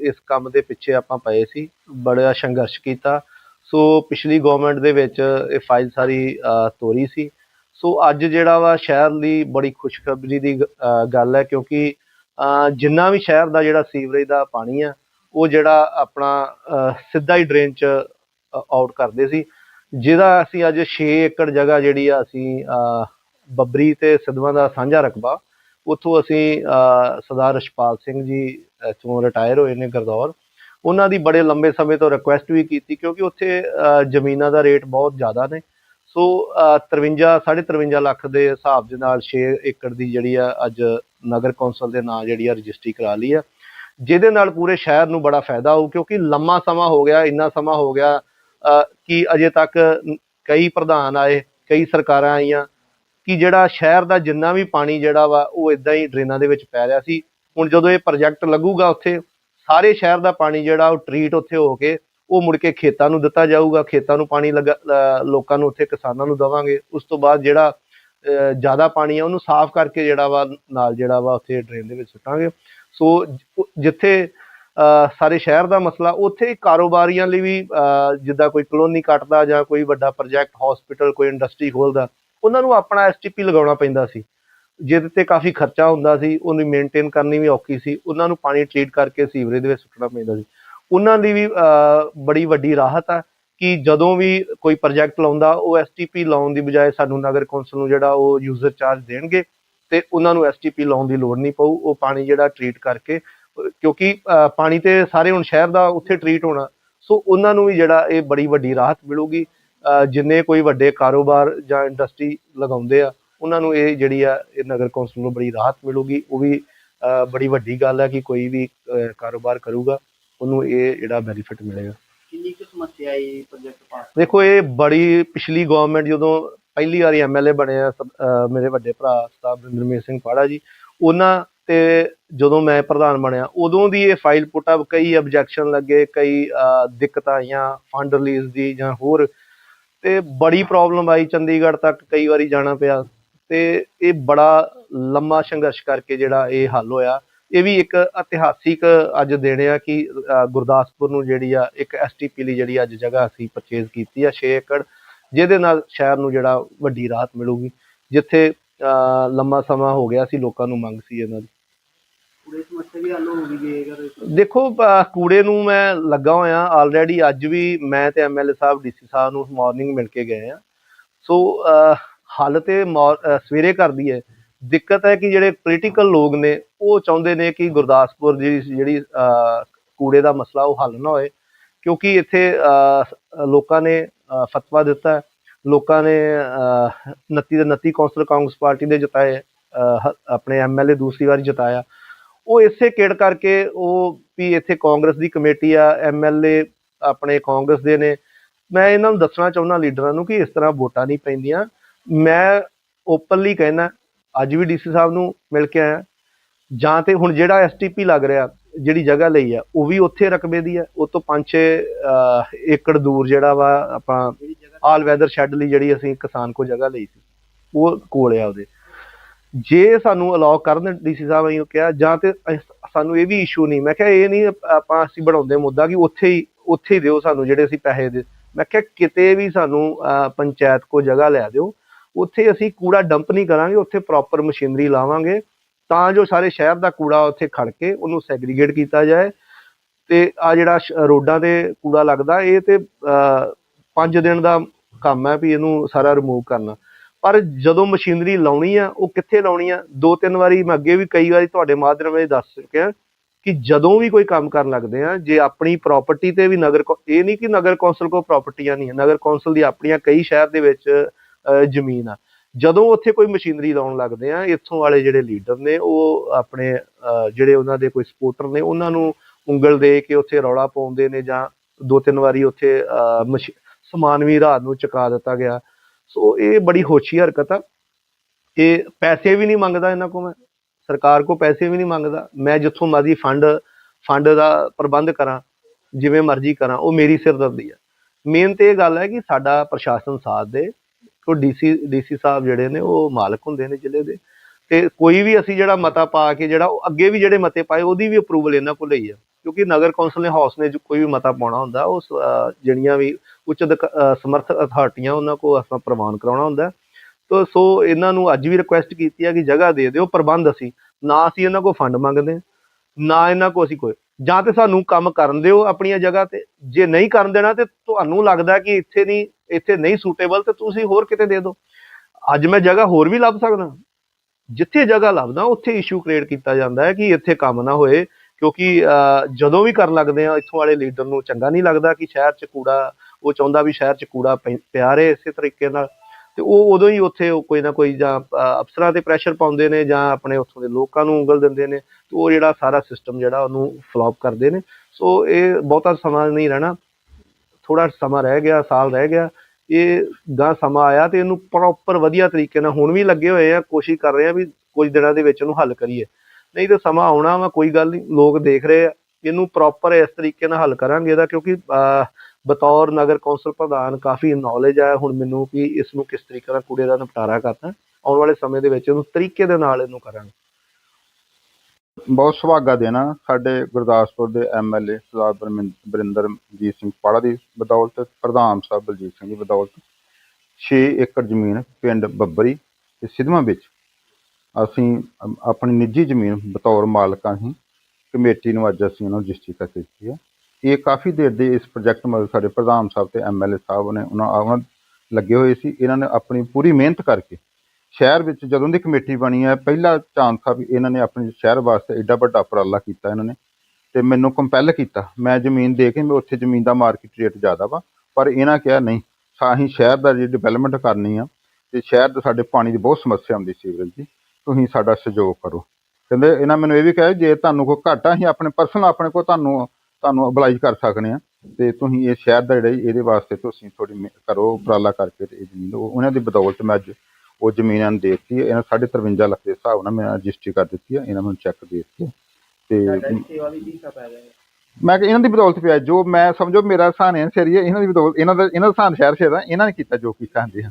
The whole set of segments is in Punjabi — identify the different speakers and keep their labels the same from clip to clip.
Speaker 1: ਇਸ ਕੰਮ ਦੇ ਪਿੱਛੇ ਆਪਾਂ ਪਏ ਸੀ, ਬੜਾ ਸੰਘਰਸ਼ ਕੀਤਾ। ਸੋ ਪਿਛਲੀ ਗਵਰਨਮੈਂਟ ਦੇ ਵਿੱਚ ਇਹ ਫਾਈਲ ਸਾਰੀ ਤੋਰੀ ਸੀ। ਸੋ ਅੱਜ ਜਿਹੜਾ ਵਾ ਸ਼ਹਿਰ ਲਈ ਬੜੀ ਖੁਸ਼ਖਬਰੀ ਦੀ ਗੱਲ ਹੈ ਕਿਉਂਕਿ ਜਿੰਨਾ ਵੀ ਸ਼ਹਿਰ ਦਾ ਜਿਹੜਾ ਸੀਵਰੇਜ ਦਾ ਪਾਣੀ ਆ, ਉਹ ਜਿਹੜਾ ਆਪਣਾ ਸਿੱਧਾ ਹੀ ਡਰੇਨ ਚ ਆਊਟ ਕਰਦੇ ਸੀ। ਜਿਹਦਾ ਅਸੀਂ ਅੱਜ 6 ਏਕੜ ਜਗ੍ਹਾ ਜਿਹੜੀ ਆ ਅਸੀਂ ਬੱਬਰੀ ਤੇ ਸਿੱਧਵਾਂ ਦਾ ਸਾਂਝਾ ਰਕਬਾ ਉੱਥੋਂ ਅਸੀਂ ਸਰਦਾਰ ਰਛਪਾਲ ਸਿੰਘ ਜੀ ਇੱਥੋਂ ਰਿਟਾਇਰ ਹੋਏ ਨੇ ਗਰਦੌਰ। ਉਹਨਾਂ ਦੀ ਬੜੇ ਲੰਬੇ ਸਮੇਂ ਤੋਂ ਰਿਕੁਐਸਟ ਵੀ ਕੀਤੀ ਕਿਉਂਕਿ ਉੱਥੇ ਜ਼ਮੀਨਾਂ ਦਾ ਰੇਟ ਬਹੁਤ ਜ਼ਿਆਦਾ ਨੇ। ਸੋ ਅ, 53 53 ਲੱਖ ਦੇ ਹਿਸਾਬ ਦੇ ਨਾਲ 6 ਏਕੜ ਦੀ ਜਿਹੜੀ ਆ ਅੱਜ ਨਗਰ ਕੌਂਸਲ ਦੇ ਨਾਂ ਜਿਹੜੀ ਆ ਰਜਿਸਟਰੀ ਕਰਾ ਲਈ ਆ। ਜਿਹਦੇ ਨਾਲ ਪੂਰੇ ਸ਼ਹਿਰ ਨੂੰ ਬੜਾ ਫਾਇਦਾ ਹੋਊ ਕਿਉਂਕਿ ਲੰਮਾ ਸਮਾਂ ਹੋ ਗਿਆ ਇੰਨਾ ਸਮਾਂ ਹੋ ਗਿਆ ਕਿ ਅਜੇ ਤੱਕ ਕਈ ਪ੍ਰਧਾਨ ਆਏ ਕਈ ਸਰਕਾਰਾਂ ਆਈਆਂ ਕਿ ਜਿਹੜਾ ਸ਼ਹਿਰ ਦਾ ਜਿੰਨਾ ਵੀ ਪਾਣੀ ਜਿਹੜਾ ਵਾ, ਉਹ ਇਦਾਂ ਹੀ ਡਰੇਨਾਂ ਦੇ ਵਿੱਚ ਪੈ ਰਿਹਾ ਸੀ। ਹੁਣ ਜਦੋਂ ਇਹ ਪ੍ਰੋਜੈਕਟ ਲੱਗੂਗਾ ਉੱਥੇ, ਸਾਰੇ ਸ਼ਹਿਰ ਦਾ ਪਾਣੀ ਜਿਹੜਾ ਉਹ ਟਰੀਟ ਉੱਥੇ ਹੋ ਕੇ, ਉਹ ਮੁੜ ਕੇ ਖੇਤਾਂ ਨੂੰ ਦਿੱਤਾ ਜਾਊਗਾ। ਖੇਤਾਂ ਨੂੰ ਪਾਣੀ ਲੱਗਾ ਲੋਕਾਂ ਨੂੰ ਉੱਥੇ ਕਿਸਾਨਾਂ ਨੂੰ ਦਵਾਂਗੇ। ਉਸ ਤੋਂ ਬਾਅਦ ਜਿਹੜਾ ਜ਼ਿਆਦਾ ਪਾਣੀ ਆ, ਉਹਨੂੰ ਸਾਫ਼ ਕਰਕੇ ਜਿਹੜਾ ਵਾ, ਨਾਲ ਜਿਹੜਾ ਵਾ ਉੱਥੇ ਡਰੇਨ ਦੇ ਵਿੱਚ ਸੁੱਟਾਂਗੇ। ਸੋ ਜਿੱਥੇ ਸਾਰੇ ਸ਼ਹਿਰ ਦਾ ਮਸਲਾ, ਉੱਥੇ ਕਾਰੋਬਾਰੀਆਂ ਲਈ ਵੀ ਜਿੱਦਾਂ ਕੋਈ ਕਲੋਨੀ ਕੱਟਦਾ ਜਾਂ ਕੋਈ ਵੱਡਾ ਪ੍ਰੋਜੈਕਟ ਹਸਪੀਟਲ ਕੋਈ ਇੰਡਸਟਰੀ ਖੋਲਦਾ ਉਹਨਾਂ ਨੂੰ ਆਪਣਾ ਐਸਟੀਪੀ ਲਗਾਉਣਾ ਪੈਂਦਾ ਸੀ। ਜਿਹਦੇ ਤੇ ਕਾਫੀ ਖਰਚਾ ਹੁੰਦਾ ਸੀ ਉਹਨੂੰ ਮੇਨਟੇਨ ਕਰਨੀ ਵੀ ਔਖੀ ਸੀ, ਉਹਨਾਂ ਨੂੰ ਪਾਣੀ ਟ੍ਰੀਟ ਕਰਕੇ ਸੀਵਰੇਜ ਦੇ ਵਿੱਚ ਸੁੱਟਣਾ ਪੈਂਦਾ ਸੀ। ਉਹਨਾਂ ਦੀ ਵੀ ਬੜੀ ਵੱਡੀ ਰਾਹਤ ਆ ਕਿ ਜਦੋਂ ਵੀ ਕੋਈ ਪ੍ਰੋਜੈਕਟ ਲਾਉਂਦਾ, ਉਹ ਐਸਟੀਪੀ ਲਾਉਣ ਦੀ ਬਜਾਏ ਸਾਨੂੰ ਨਗਰ ਕੌਂਸਲ ਨੂੰ ਜਿਹੜਾ ਉਹ ਯੂਜ਼ਰ ਚਾਰਜ ਦੇਣਗੇ ਤੇ ਉਹਨਾਂ ਨੂੰ ਐਸਟੀਪੀ ਲਾਉਣ ਦੀ ਲੋੜ ਨਹੀਂ ਪਊ, ਉਹ ਪਾਣੀ ਜਿਹੜਾ ਟ੍ਰੀਟ ਕਰਕੇ, ਕਿਉਂਕਿ ਪਾਣੀ ਤੇ ਸਾਰੇ ਹੁਣ ਸ਼ਹਿਰ ਦਾ ਉੱਥੇ ਟ੍ਰੀਟ ਹੋਣਾ। ਸੋ ਉਹਨਾਂ ਨੂੰ ਵੀ ਜਿਹੜਾ ਇਹ ਬੜੀ ਵੱਡੀ ਰਾਹਤ ਮਿਲੂਗੀ। ਜਿੰਨੇ ਕੋਈ ਵੱਡੇ ਕਾਰੋਬਾਰ ਜਾਂ ਇੰਡਸਟਰੀ ਲਗਾਉਂਦੇ ਆ ਉਹਨਾਂ ਨੂੰ ਇਹ ਜਿਹੜੀ ਆ ਇਹ ਨਗਰ ਕੌਂਸਲ ਨੂੰ ਬੜੀ ਰਾਹਤ ਮਿਲੂਗੀ। ਉਹ ਵੀ ਬੜੀ ਵੱਡੀ ਗੱਲ ਹੈ ਕਿ ਕੋਈ ਵੀ ਕਾਰੋਬਾਰ ਕਰੂਗਾ ਉਹਨੂੰ ਇਹ ਜਿਹੜਾ ਬੈਨੀਫਿਟ ਮਿਲੇਗਾ।
Speaker 2: ਕਿੰਨੀ ਕੁ ਸਮੱਸਿਆ ਇਹ ਪ੍ਰੋਜੈਕਟ ਪਾਸ
Speaker 1: ਦੇਖੋ ਇਹ ਬੜੀ ਪਿਛਲੀ ਗਵਰਨਮੈਂਟ ਜਦੋਂ ਪਹਿਲੀ ਵਾਰੀ ਐਮਐਲਏ ਬਣੇ ਆ ਮੇਰੇ ਵੱਡੇ ਭਰਾ ਸਾਹਿਬ ਬਰਿੰਦਰਮੇਰ ਸਿੰਘ ਪਾੜਾ ਜੀ ਉਹਨਾਂ ਤੇ ਜਦੋਂ ਮੈਂ ਪ੍ਰਧਾਨ ਬਣਿਆ ਉਦੋਂ ਦੀ ਇਹ ਫਾਈਲ ਪੁੱਟ ਅਪ ਕਈ ਆਬਜੈਕਸ਼ਨ ਲੱਗੇ ਕਈ ਦਿੱਕਤਾਂ ਆਈਆਂ ਫੰਡ ਰਿਲੀਜ਼ ਦੀ ਜਾਂ ਹੋਰ ਤੇ ਬੜੀ ਪ੍ਰੋਬਲਮ ਆਈ ਚੰਡੀਗੜ੍ਹ ਤੱਕ ਕਈ ਵਾਰੀ ਜਾਣਾ ਪਿਆ ਤੇ ਇਹ ਬੜਾ ਲੰਮਾ ਸੰਘਰਸ਼ ਕਰਕੇ ਜਿਹੜਾ ਇਹ ਹੱਲ ਹੋਇਆ। ਇਹ ਵੀ ਇੱਕ ਇਤਿਹਾਸਿਕ ਅੱਜ ਦਿਨ ਆ ਕਿ ਗੁਰਦਾਸਪੁਰ ਨੂੰ ਜਿਹੜੀ ਆ, ਇੱਕ ਐਸਟੀਪੀ ਲਈ ਜਿਹੜੀ ਅੱਜ ਜਗ੍ਹਾ ਅਸੀਂ ਪਰਚੇਜ਼ ਕੀਤੀ ਆ 6 ਏਕੜ, ਜਿਹਦੇ ਨਾਲ ਸ਼ਹਿਰ ਨੂੰ ਜਿਹੜਾ ਵੱਡੀ ਰਾਹਤ ਮਿਲੂਗੀ, ਜਿੱਥੇ ਲੰਮਾ ਸਮਾਂ ਹੋ ਗਿਆ ਸੀ, ਲੋਕਾਂ ਨੂੰ ਮੰਗ ਸੀ ਇਹਨਾਂ ਦੀ। ਦੇਖੋ ਕੂੜੇ ਨੂੰ ਮੈਂ ਲੱਗਾ ਹੋਇਆ ਆਲਰੇਡੀ ਅੱਜ ਵੀ ਮੈਂ ਤੇ ਐਮਐਲਏ ਸਾਹਿਬ ਡੀਸੀ ਸਾਹਿਬ ਨੂੰ ਮਾਰਨਿੰਗ ਮਿਲ ਕੇ ਗਏ ਆ। ਸੋ ਅ, ਹੱਲ ਤੇ ਮੌਰ- ਅ, ਸਵੇਰੇ ਕਰਦੀ ਹੈ ਦਿੱਕਤ ਹੈ ਕਿ ਜਿਹੜੇ ਪੋਲੀਟੀਕਲ ਲੋਕ ਨੇ ਉਹ ਚਾਹੁੰਦੇ ਨੇ ਕਿ ਗੁਰਦਾਸਪੁਰ ਦੀ ਜਿਹੜੀ ਕੂੜੇ ਦਾ ਮਸਲਾ ਉਹ ਹੱਲ ਨਾ ਹੋਏ। ਕਿਉਂਕਿ ਇੱਥੇ ਲੋਕਾਂ ਨੇ ਫਤਵਾ ਦਿੱਤਾ ਲੋਕਾਂ ਨੇ ਅ, 29 ਦੇ 29 ਕੌਂਸਲਰ ਕਾਂਗਰਸ ਪਾਰਟੀ ਦੇ ਜਿਤਾਏ ਅ, ਹ- ਆਪਣੇ ਐਮਐਲਏ ਦੂਸਰੀ ਵਾਰੀ ਜਿਤਾਇਆ। ਉਹ ਇਸੇ ਕਿੜ ਕਰਕੇ ਉਹ ਵੀ ਇੱਥੇ ਕਾਂਗਰਸ ਦੀ ਕਮੇਟੀ ਆ ਐਮਐਲਏ ਆਪਣੇ ਕਾਂਗਰਸ ਦੇ ਨੇ। ਮੈਂ ਇਹਨਾਂ ਨੂੰ ਦੱਸਣਾ ਚਾਹੁੰਦਾ ਲੀਡਰਾਂ ਨੂੰ ਕਿ ਇਸ ਤਰ੍ਹਾਂ ਵੋਟਾਂ ਨਹੀਂ ਪੈਂਦੀਆਂ। ਮੈਂ ਓਪਨਲੀ ਕਹਿਣਾ ਅੱਜ ਵੀ ਡੀਸੀ ਸਾਹਿਬ ਨੂੰ ਮਿਲ ਕੇ ਆਇਆ। ਜਾਂ ਤੇ ਹੁਣ ਜਿਹੜਾ ਐਸਟੀਪੀ ਲੱਗ ਰਿਹਾ ਜਿਹੜੀ ਜਗ੍ਹਾ ਲਈ ਆ ਉਹ ਵੀ ਉੱਥੇ ਰਕਬੇ ਦੀ ਆ। ਉਹ ਤੋਂ 5-6 ਏਕੜ ਦੂਰ ਜਿਹੜਾ ਵਾ ਆਪਾਂ ਆਲ ਵੈਦਰ ਸ਼ੈੱਡ ਲਈ ਜਿਹੜੀ ਅਸੀਂ ਕਿਸਾਨ ਕੋ ਜਗ੍ਹਾ ਲਈ ਸੀ ਉਹ ਕੋਲ ਆ ਉਹਦੇ। ਜੇ ਸਾਨੂੰ ਅਲਾਉ ਕਰਨ ਡੀਸੀ ਸਾਹਿਬ ਨੇ ਕਿਹਾ, ਜਾਂ ਤੇ ਸਾਨੂੰ ਇਹ ਵੀ ਇਸ਼ੂ ਨਹੀਂ। ਮੈਂ ਕਿਹਾ, ਇਹ ਨਹੀਂ ਆਪਾਂ ਅਸੀਂ ਬਣਾਉਂਦੇ ਮੁੱਦਾ ਕਿ ਉੱਥੇ ਹੀ ਉੱਥੇ ਹੀ ਦਿਓ ਸਾਨੂੰ ਜਿਹੜੇ ਅਸੀਂ ਪੈਸੇ ਦੇ। ਮੈਂ ਕਿਹਾ, ਕਿਤੇ ਵੀ ਸਾਨੂੰ ਪੰਚਾਇਤ ਕੋ ਜਗ੍ਹਾ ਲੈ ਦਿਓ, ਉੱਥੇ ਅਸੀਂ ਕੂੜਾ ਡੰਪ ਨਹੀਂ ਕਰਾਂਗੇ, ਉੱਥੇ ਪ੍ਰੋਪਰ ਮਸ਼ੀਨਰੀ ਲਾਵਾਂਗੇ, ਤਾਂ ਜੋ ਸਾਰੇ ਸ਼ਹਿਰ ਦਾ ਕੂੜਾ ਉੱਥੇ ਖੜ ਕੇ ਉਹਨੂੰ ਸੈਗਰੀਗੇਟ ਕੀਤਾ ਜਾਏ। ਤੇ ਆ ਜਿਹੜਾ ਸ਼- ਰੋਡਾਂ ਤੇ ਕੂੜਾ ਲੱਗਦਾ, ਇਹ ਤੇ 5 ਦਿਨ ਦਾ ਕੰਮ ਹੈ ਵੀ ਇਹਨੂੰ ਸਾਰਾ ਰਿਮੂਵ ਕਰਨਾ। ਪਰ ਜਦੋਂ ਮਸ਼ੀਨਰੀ ਲਾਉਣੀ ਆ ਉਹ ਕਿੱਥੇ ਲਾਉਣੀ ਆ? ਦੋ ਤਿੰਨ ਵਾਰੀ ਮੈਂ ਅੱਗੇ ਵੀ ਕਈ ਵਾਰੀ ਤੁਹਾਡੇ ਮਾਧਿਅਮ ਵਿੱਚ ਦੱਸ ਚੁੱਕਿਆ ਕਿ ਜਦੋਂ ਵੀ ਕੋਈ ਕੰਮ ਕਰਨ ਲੱਗਦੇ ਆ ਜੇ ਆਪਣੀ ਪ੍ਰਾਪਰਟੀ ਤੇ ਵੀ ਨਗਰ ਇਹ ਨਹੀਂ ਕਿ ਨਗਰ ਕੌਂਸਲ ਕੋਲ ਪ੍ਰਾਪਰਟੀਆਂ ਨਹੀਂ ਨਗਰ ਕੌਂਸਲ ਦੀ ਆਪਣੀਆਂ ਕਈ ਸ਼ਹਿਰ ਦੇ ਵਿੱਚ ਜ਼ਮੀਨ ਆ। ਜਦੋਂ ਉੱਥੇ ਕੋਈ ਮਸ਼ੀਨਰੀ ਲਾਉਣ ਲੱਗਦੇ ਆ ਇੱਥੋਂ ਵਾਲੇ ਜਿਹੜੇ ਲੀਡਰ ਨੇ ਉਹ ਆਪਣੇ ਜਿਹੜੇ ਉਹਨਾਂ ਦੇ ਕੋਈ ਸਪੋਰਟਰ ਨੇ ਉਹਨਾਂ ਨੂੰ ਉਂਗਲ ਦੇ ਕੇ ਉੱਥੇ ਰੌਲਾ ਪਾਉਂਦੇ ਨੇ ਜਾਂ ਦੋ ਤਿੰਨ ਵਾਰੀ ਉੱਥੇ ਅ, ਮਸ਼- ਸਮਾਨ ਵੀ ਰਾਤ ਨੂੰ ਚੁਕਾ ਦਿੱਤਾ ਗਿਆ। ਸੋ ਇਹ ਬੜੀ ਹੋਛੀ ਹਰਕਤ ਆ। ਇਹ ਪੈਸੇ ਵੀ ਨਹੀਂ ਮੰਗਦਾ ਇਹਨਾਂ ਕੋਲ ਮੈਂ। ਸਰਕਾਰ ਕੋ ਪੈਸੇ ਵੀ ਨਹੀਂ ਮੰਗਦਾ। ਮੈਂ ਜਿੱਥੋਂ ਮਰਜ਼ੀ ਫੰਡ ਫੰਡ ਦਾ ਪ੍ਰਬੰਧ ਕਰਾਂ, ਜਿਵੇਂ ਮਰਜ਼ੀ ਕਰਾਂ, ਉਹ ਮੇਰੀ ਸਿਰਦਰਦੀ ਆ। ਮੇਨ ਤੇ ਇਹ ਗੱਲ ਹੈ ਕਿ ਸਾਡਾ ਪ੍ਰਸ਼ਾਸਨ ਸਾਥ ਦੇ। ਕੋ ਡੀਸੀ ਡੀਸੀ ਸਾਹਿਬ ਜਿਹੜੇ ਨੇ, ਉਹ ਮਾਲਕ ਹੁੰਦੇ ਨੇ ਜ਼ਿਲ੍ਹੇ ਦੇ। ਤੇ ਕੋਈ ਵੀ ਅਸੀਂ ਜਿਹੜਾ ਮਤਾ ਪਾ ਕੇ ਜਿਹੜਾ ਉਹ ਅੱਗੇ ਵੀ ਜਿਹੜੇ ਮਤੇ ਪਾਏ ਉਹਦੀ ਵੀ ਅਪਰੂਵਲ ਇਹਨਾਂ ਕੋਲ ਲਈ ਆ। ਕਿਉਂਕਿ ਨਗਰ ਕੌਂਸਲ ਨੇ ਹਾਊਸ ਨੇ ਕੋਈ ਵੀ ਮਤਾ ਪਾਉਣਾ ਹੁੰਦਾ, ਉਹ ਸ- ਜਿਹੜੀਆਂ ਵੀ ਉੱਚ ਅਧਿਕ- ਅਹ, ਸਮਰਥ ਅਥਾਰਟੀਆਂ ਉਹਨਾਂ ਕੋਲ ਅਸਾਂ ਪ੍ਰਵਾਨ ਕਰਾਉਣਾ ਹੁੰਦਾ। ਤੋ, ਸੋ ਇਹਨਾਂ ਨੂੰ ਅੱਜ ਵੀ ਰਿਕੁਐਸਟ ਕੀਤੀ ਹੈ ਕਿ ਜਗ੍ਹਾ ਦੇ ਦਿਓ ਪ੍ਰਬੰਧ ਅਸੀਂ। ਨਾ ਅਸੀਂ ਇਹਨਾਂ ਕੋਲ ਫੰਡ ਮੰਗਦੇ, ਨਾ ਇਹਨਾਂ ਕੋਲ ਅਸੀਂ ਕੋਈ, ਜਾਂ ਤੇ ਸਾਨੂੰ ਕੰਮ ਕਰਨ ਦਿਓ ਆਪਣੀਆਂ ਜਗ੍ਹਾ ਤੇ। ਜੇ ਨਹੀਂ ਕਰਨ ਦੇਣਾ ਤੇ ਤੁਹਾਨੂੰ ਲੱਗਦਾ ਕਿ ਇੱਥੇ ਨਹੀਂ ਇੱਥੇ ਨਹੀਂ ਸੂਟੇਬਲ ਤੇ ਤੁਸੀਂ ਹੋਰ ਕਿਤੇ ਦੇ ਦਿਓ। ਅੱਜ ਮੈਂ ਜਗ੍ਹਾ ਹੋਰ ਵੀ ਲੱਭ ਸਕਦਾ। ਜਿੱਥੇ ਜਗ੍ਹਾ ਲੱਭਦਾ, ਉੱਥੇ ਇਸ਼ੂ ਕ੍ਰੀਏਟ ਕੀਤਾ ਜਾਂਦਾ ਹੈ ਕਿ ਇੱਥੇ ਕੰਮ ਨਾ ਹੋਏ, ਕਿਉਂਕਿ ਜਦੋਂ ਵੀ ਕਰਨ ਲੱਗਦੇ ਆ ਇੱਥੋਂ ਵਾਲੇ ਲੀਡਰ ਨੂੰ ਚੰਗਾ ਨਹੀਂ ਲੱਗਦਾ ਕਿ ਸ਼ਹਿਰ 'ਚ ਕੂੜਾ, ਉਹ ਚਾਹੁੰਦਾ ਵੀ ਸ਼ਹਿਰ 'ਚ ਕੂੜਾ ਪੈ- ਪਿਆ ਰਹੇ ਇਸੇ ਤਰੀਕੇ ਨਾਲ। ਤੇ ਉਹ ਉਦੋਂ ਹੀ ਉੱਥੇ ਉਹ ਕੋਈ ਨਾ ਕੋਈ ਜਾਂ ਅਫਸਰਾਂ ਤੇ ਪ੍ਰੈਸ਼ਰ ਪਾਉਂਦੇ ਨੇ ਜਾਂ ਆਪਣੇ ਉੱਥੋਂ ਦੇ ਲੋਕਾਂ ਨੂੰ ਉਂਗਲ ਦਿੰਦੇ ਨੇ, ਤੇ ਉਹ ਜਿਹੜਾ ਸਾਰਾ ਸਿਸਟਮ ਜਿਹੜਾ ਉਹਨੂੰ ਫਲॉप ਕਰਦੇ ਨੇ। ਸੋ ਇਹ ਬਹੁਤਾ ਸਮਾਂ ਨਹੀਂ ਰਹਿਣਾ। ਥੋੜਾ ਸਮਾਂ ਰਹਿ ਗਿਆ, ਸਾਲ ਰਹਿ ਗਿਆ। ਇਹ ਗਾਂ ਸਮਾਂ ਆਇਆ ਤੇ ਇਹਨੂੰ ਪ੍ਰੋਪਰ ਵਧੀਆ ਤਰੀਕੇ ਨਾਲ ਹੁਣ ਵੀ ਲੱਗੇ ਹੋਏ ਆ, ਕੋਸ਼ਿਸ਼ ਕਰ ਰਹੇ ਆ ਵੀ ਕੁਝ ਦਿਨਾਂ ਦੇ ਵਿੱਚ ਇਹਨੂੰ ਹੱਲ ਕਰੀਏ। ਨਹੀਂ ਤੇ ਸਮਾਂ ਆਉਣਾ ਵਾ, ਕੋਈ ਗੱਲ ਨਹੀਂ, ਲੋਕ ਦੇਖ ਰਹੇ ਆ, ਇਹਨੂੰ ਪ੍ਰੋਪਰ ਇਸ ਤਰੀਕੇ ਨਾਲ ਹੱਲ ਕਰਾਂਗੇ ਇਹਦਾ ਕਿਉਂਕਿ ਬਤੌਰ ਨਗਰ ਕੌਂਸਲ ਪ੍ਰਧਾਨ ਕਾਫੀ ਨੌਲੇਜ ਆ, ਹੁਣ ਮੈਨੂੰ ਕਿ ਇਸ ਨੂੰ ਕਿਸ ਤਰੀਕੇ ਨਾਲ ਕੂੜੇ ਦਾ ਨਿਪਟਾਰਾ ਕਰਨਾ, ਆਉਣ ਵਾਲੇ ਸਮੇਂ ਦੇ ਵਿੱਚ ਇਹਨੂੰ ਤਰੀਕੇ ਦੇ ਨਾਲ ਇਹਨੂੰ ਕਰਾਂਗੇ।
Speaker 3: ਬਹੁਤ ਸੁਭਾਗਾ ਦੇਣਾ ਸਾਡੇ ਗੁਰਦਾਸਪੁਰ ਦੇ ਐਮਐਲਏ ਸਰਦਾਰ ਬਰਮਿੰ- ਬਰਿੰਦਰਜੀਤ ਸਿੰਘ ਪਾੜਾ ਦੀ ਬਦੌਲਤ ਪ੍ਰਧਾਨ ਸਾਹਿਬ ਬਲਜੀਤ ਸਿੰਘ ਦੀ ਬਦੌਲਤ 6 ਏਕੜ ਜ਼ਮੀਨ ਪਿੰਡ ਬੱਬਰੀ ਤੇ ਸਿਧਵਾਂ ਵਿੱਚ ਅਸੀਂ ਅਮ, ਆਪਣੀ ਨਿੱਜੀ ਜ਼ਮੀਨ ਬਤੌਰ ਮਾਲਕਾਂ ਹੀ ਕਮੇਟੀ ਨੂੰ ਅੱਜ ਅਸੀਂ ਉਹਨਾਂ ਨੂੰ ਰਜਿਸਟਰੀ ਕਰਕੇ ਦਿੱਤੀ ਹੈ। ਇਹ ਕਾਫੀ ਦੇਰ ਦੇ ਇਸ ਪ੍ਰੋਜੈਕਟ ਮਤਲਬ ਸਾਡੇ ਪ੍ਰਧਾਨ ਸਾਹਿਬ ਤੇ ਐਮਐਲਏ ਸਾਹਿਬ ਨੇ ਉਹਨਾਂ ਉਹਨਾਂ ਲੱਗੇ ਹੋਏ ਸੀ। ਇਹਨਾਂ ਨੇ ਆਪਣੀ ਪੂਰੀ ਮਿਹਨਤ ਕਰਕੇ ਸ਼ਹਿਰ ਵਿੱਚ ਜਦੋਂ ਦੀ ਕਮੇਟੀ ਬਣੀ ਹੈ, ਪਹਿਲਾ ਚਾਂਸ ਆ ਵੀ ਇਹਨਾਂ ਨੇ ਆਪਣੇ ਸ਼ਹਿਰ ਵਾਸਤੇ ਐਡਾ ਵੱਡਾ ਉਪਰਾਲਾ ਕੀਤਾ ਇਹਨਾਂ ਨੇ ਤੇ ਮੈਨੂੰ ਕੰਪੈਲ ਕੀਤਾ ਮੈਂ ਜ਼ਮੀਨ ਦੇ ਕੇ ਮੈਂ ਉੱਥੇ ਜ਼ਮੀਨ ਦਾ ਮਾਰਕੀਟ ਰੇਟ ਜ਼ਿਆਦਾ ਵਾ, ਪਰ ਇਹਨਾਂ ਕਿਹਾ, ਨਹੀਂ ਸਾਹੀਂ ਸ਼ਹਿਰ ਦਾ ਜਿਹੜੀ ਡਿਵੈਲਪਮੈਂਟ ਕਰਨੀ ਆ ਤੇ ਸ਼ਹਿਰ ਦੇ ਸਾਡੇ ਪਾਣੀ ਦੀ ਬਹੁਤ ਸਮੱਸਿਆ ਆਉਂਦੀ ਸੀਵਰੇਜ ਦੀ, ਤੁਸੀਂ ਸਾਡਾ ਸਹਿਯੋਗ ਕਰੋ ਕਹਿੰਦੇ ਇਹਨਾਂ ਮੈਨੂੰ ਇਹ ਵੀ ਕਿਹਾ, ਜੇ ਤੁਹਾਨੂੰ ਕੋਈ ਘਾਟਾ, ਅਸੀਂ ਆਪਣੇ ਪਰਸਨਲ ਆਪਣੇ ਕੋਲ ਤੁਹਾਨੂੰ ਤੁਹਾਨੂੰ ਅਬਲਾਈਜ਼ ਕਰ ਸਕਦੇ ਆ ਤੇ ਤੁਸੀਂ ਇਹ ਸ਼ਹਿਰ ਦਾ ਜਿਹੜਾ ਇਹਦੇ ਵਾਸਤੇ ਤੁਸੀਂ ਥੋੜੀ ਕਰੋ ਉਪਰਾਲਾ ਕਰਕੇ ਤੇ ਇਹ ਜ਼ਮੀਨ ਦਿਓ। ਉਹਨਾਂ ਦੀ ਬਦੌਲਤ ਮੈਂ ਅੱਜ ਉਹ ਜ਼ਮੀਨ ਇਹਨਾਂ ਨੂੰ ਦਿੱਤੀ ਇਹਨਾਂ 53 ਲੱਖ ਦੇ ਹਿਸਾਬ ਨਾਲ ਮੈਂ ਰਜਿਸਟਰੀ ਕਰ ਦਿੱਤੀ ਹੈ। ਇਹਨਾਂ ਨੂੰ ਚੈੱਕ ਦੇ ਦਿੱਤੇ ਤੇ
Speaker 2: ਸਾਡਾ ਇਸ ਸੇਵਾ ਵੀ ਕੀ ਪੈ ਗਿਆ
Speaker 3: ਮੈਂ ਕਿ ਇਹਨਾਂ ਦੀ ਬਦੌਲਤ ਪਿਆ ਜੋ ਮੈਂ ਸਮਝੋ ਮੇਰਾ ਸਾਨ ਹੈ ਸਰੀਏ ਇਹਨਾਂ ਦੀ ਬਦੌਲਤ ਇਹਨਾਂ ਦਾ ਇਹਨਾਂ ਦਾ ਸਾਨ ਸ਼ਹਿਰ ਸ਼ਹਿਰ ਦਾ ਇਹਨਾਂ ਨੇ ਕੀਤਾ ਜੋ ਕੀਤਾ ਹਾਂਜੀ ਹਾਂ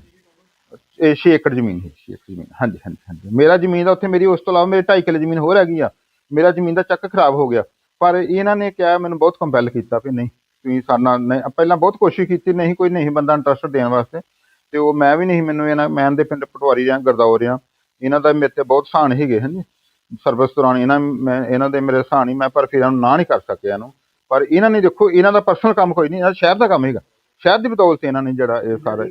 Speaker 3: ਇਹ 6 ਏਕੜ ਜ਼ਮੀਨ ਹੈ। 6 ਏਕੜ ਜ਼ਮੀਨ। ਹਾਂਜੀ ਹਾਂਜੀ ਹਾਂਜੀ। ਮੇਰਾ ਜ਼ਮੀਨ ਦਾ ਉੱਥੇ ਮੇਰੀ ਉਸ ਤੋਂ ਇਲਾਵਾ ਮੇਰੇ 2.5 ਕਿੱਲੇ ਜ਼ਮੀਨ ਹੋਰ ਹੈਗੀ ਆ। ਮੇਰਾ ਜ਼ਮੀਨ ਦਾ ਚੱਕ ਖਰਾਬ ਹੋ ਗਿਆ। ਪਰ ਇਹਨਾਂ ਨੇ ਕਿਹਾ ਮੈਨੂੰ ਬਹੁਤ ਕੰਪੈਲ ਕੀਤਾ ਵੀ ਨਹੀਂ ਤੁਸੀਂ ਸਾਡਾ ਨਹੀਂ ਪਹਿਲਾਂ ਬਹੁਤ ਕੋਸ਼ਿਸ਼ ਕੀਤੀ ਨਹੀਂ ਕੋਈ ਨਹੀਂ ਬੰਦਾ ਇੰਟਰਸਟ ਦੇਣ ਵਾਸਤੇ। ਤੇ ਉਹ ਮੈਂ ਵੀ ਨਹੀਂ ਮੈਨੂੰ ਇਹਨਾਂ, ਮੈਂ ਦੇ ਪਿੰਡ ਪਟਵਾਰੀ ਜਾਂ ਗਰਦੌਰ ਰਿਆਂ ਇਹਨਾਂ ਦਾ ਮੇਰੇ ਤੇ ਬਹੁਤ ਸਾਨ ਹੈਗੇ ਹਾਂਜੀ। ਸਰਵਿਸ ਦੌਰਾਨ ਇਹਨਾਂ, ਮੈਂ, ਇਹਨਾਂ ਦੇ ਮੇਰੇ ਸਾਨ ਹੀ ਮੈਂ ਪਰ ਫਿਰ ਇਹਨਾਂ ਨੂੰ ਨਾ ਨਹੀਂ ਕਰ ਸਕਿਆ ਇਹਨੂੰ। ਪਰ ਇਹਨਾਂ ਨੇ ਦੇਖੋ, ਇਹਨਾਂ ਦਾ ਪਰਸਨਲ ਕੰਮ ਕੋਈ ਨਹੀਂ, ਇਹਨਾਂ ਸ਼ਹਿਰ ਦਾ ਕੰਮ ਹੈਗਾ ਸ਼ਹਿਰ ਦੀ ਬਦੌਲਤ ਇਹਨਾਂ ਨੇ ਜਿਹੜਾ ਇਹ ਸਾਰਾ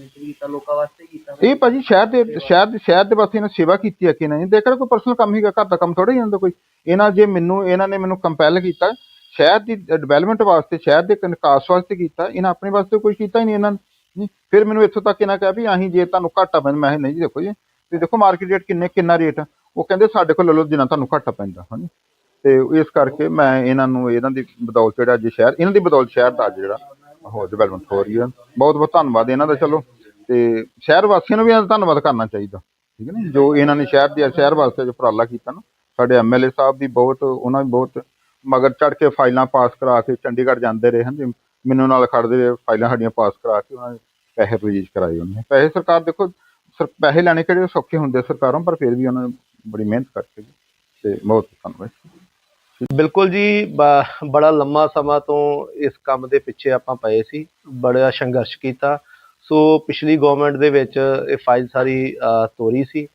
Speaker 2: ਕੀਤਾ ਲੋਕਾਂ ਵਾਸਤੇ ਕੀਤਾ
Speaker 3: ਇਹ ਭਾਜੀ ਸ਼ਹਿਰ ਦੇ ਸ਼ਹਿਰ ਦੇ ਸ਼ਹਿਰ ਦੇ ਵਾਸਤੇ ਇਹਨਾਂ ਸੇਵਾ ਕੀਤੀ ਹੈ ਕਿ ਨਹੀਂ? ਦੇਖ ਦੇਖੋ ਕੋਈ ਪਰਸਨਲ ਕੰਮ ਹੀਗਾ ਘਰ ਦਾ ਕੰਮ ਥੋੜਾ ਹੀ ਹੁੰਦਾ ਕੋਈ। ਇਹਨਾਂ ਜੇ ਮੈਨੂੰ, ਇਹਨਾਂ ਨੇ ਮੈਨੂੰ ਕੰਪੈਲ ਕੀਤਾ, ਸ਼ਹਿਰ ਦੀ ਡਿਵੈਲਪਮੈਂਟ ਵਾਸਤੇ, ਸ਼ਹਿਰ ਦੇ ਵਿਕਾਸ ਵਾਸਤੇ ਕੀਤਾ, ਇਹਨਾਂ ਆਪਣੇ ਵਾਸਤੇ ਕੋਈ ਕੀਤਾ ਹੀ ਨਹੀਂ ਇਹਨਾਂ ਨੇ। ਫਿਰ ਮੈਨੂੰ ਇੱਥੋਂ ਤੱਕ ਇਹਨਾਂ ਕਿਹਾ ਵੀ ਅਸੀਂ ਜੇ ਤੁਹਾਨੂੰ ਘਾਟਾ ਪੈਂਦਾ, ਮੈਂ ਕਿਹਾ ਨਹੀਂ ਜੀ ਦੇਖੋ ਜੀ ਤੇ ਦੇਖੋ ਮਾਰਕੀਟ ਰੇਟ ਕਿੰਨੇ, ਕਿੰਨਾ ਰੇਟ ਉਹ ਕਹਿੰਦੇ ਸਾਡੇ ਕੋਲ ਲੈ ਲਓ ਜਿੰਨਾ ਤੁਹਾਨੂੰ ਘਾਟਾ ਪੈਂਦਾ, ਹਾਂਜੀ। ਤੇ ਇਸ ਕਰਕੇ ਮੈਂ ਇਹਨਾਂ ਨੂੰ, ਇਹਨਾਂ ਦੀ ਬਦੌਲਤ ਜਿਹੜਾ ਅੱਜ ਸ਼ਹਿਰ, ਇਹਨਾਂ ਦੀ ਬਦੌਲਤ ਸ਼ਹਿਰ ਦਾ ਅੱਜ ਜਿਹੜਾ ਉਹ ਡਿਵੈਲਪਮੈਂਟ ਹੋ ਰਹੀ ਹੈ ਬਹੁਤ ਬਹੁਤ ਧੰਨਵਾਦ ਇਹਨਾਂ ਦਾ, ਚਲੋ। ਤੇ ਸ਼ਹਿਰ ਵਾਸੀਆਂ ਨੂੰ ਵੀ ਇਹਨਾਂ ਦਾ ਧੰਨਵਾਦ ਕਰਨਾ ਚਾਹੀਦਾ, ਠੀਕ ਹੈ ਨਾ ਜੋ? ਇਹਨਾਂ ਨੇ ਸ਼ਹਿਰ ਦੀ ਸ਼ਹਿਰ ਵਾਸਤੇ ਜੋ ਉਪਰਾਲਾ ਕੀਤਾ ਨਾ, ਸਾਡੇ ਐਮਐਲਏ ਸਾਹਿਬ ਵੀ ਬਹੁਤ, ਉਹਨਾਂ ਦੀ ਬਹੁਤ, ਮਗਰ ਚੜ ਕੇ ਫਾਈਲਾਂ ਪਾਸ ਕਰਾ ਕੇ ਚੰਡੀਗੜ੍ਹ ਜਾਂਦੇ ਰਹੇ ਹਨ ਜੀ ਮੈਨੂੰ ਨਾਲ ਖੜਦੇ ਰਹੇ, ਫਾਈਲਾਂ ਸਾਡੀਆਂ ਪਾਸ ਕਰਾ ਕੇ ਉਹਨਾਂ ਨੇ ਪੈਸੇ ਰਿਲੀਜ਼ ਕਰਾਏ ਉਹਨੇ। ਪੈਸੇ ਸਰਕਾਰ ਦੇਖੋ ਸਰ ਪੈਸੇ ਲੈਣੇ ਕਿਹੜੇ ਸੌਖੇ ਹੁੰਦੇ ਸਰਕਾਰਾਂ ਪਰ ਫਿਰ ਵੀ ਉਹਨਾਂ ਨੇ ਬੜੀ ਮਿਹਨਤ ਕਰਕੇ ਤੇ ਬਹੁਤ ਧੰਨਵਾਦ
Speaker 1: ਬਿਲਕੁਲ ਜੀ ਬੜਾ ਲੰਮਾ ਸਮਾਂ ਤੋਂ ਇਸ ਕੰਮ ਦੇ ਪਿੱਛੇ ਆਪਾਂ ਪਏ ਸੀ ਬੜਾ ਸੰਘਰਸ਼ ਕੀਤਾ। ਸੋ ਪਿਛਲੀ ਗਵਰਨਮੈਂਟ ਦੇ ਵਿੱਚ ਇਹ ਫਾਈਲ ਸਾਰੀ ਤੋਰੀ ਸੀ।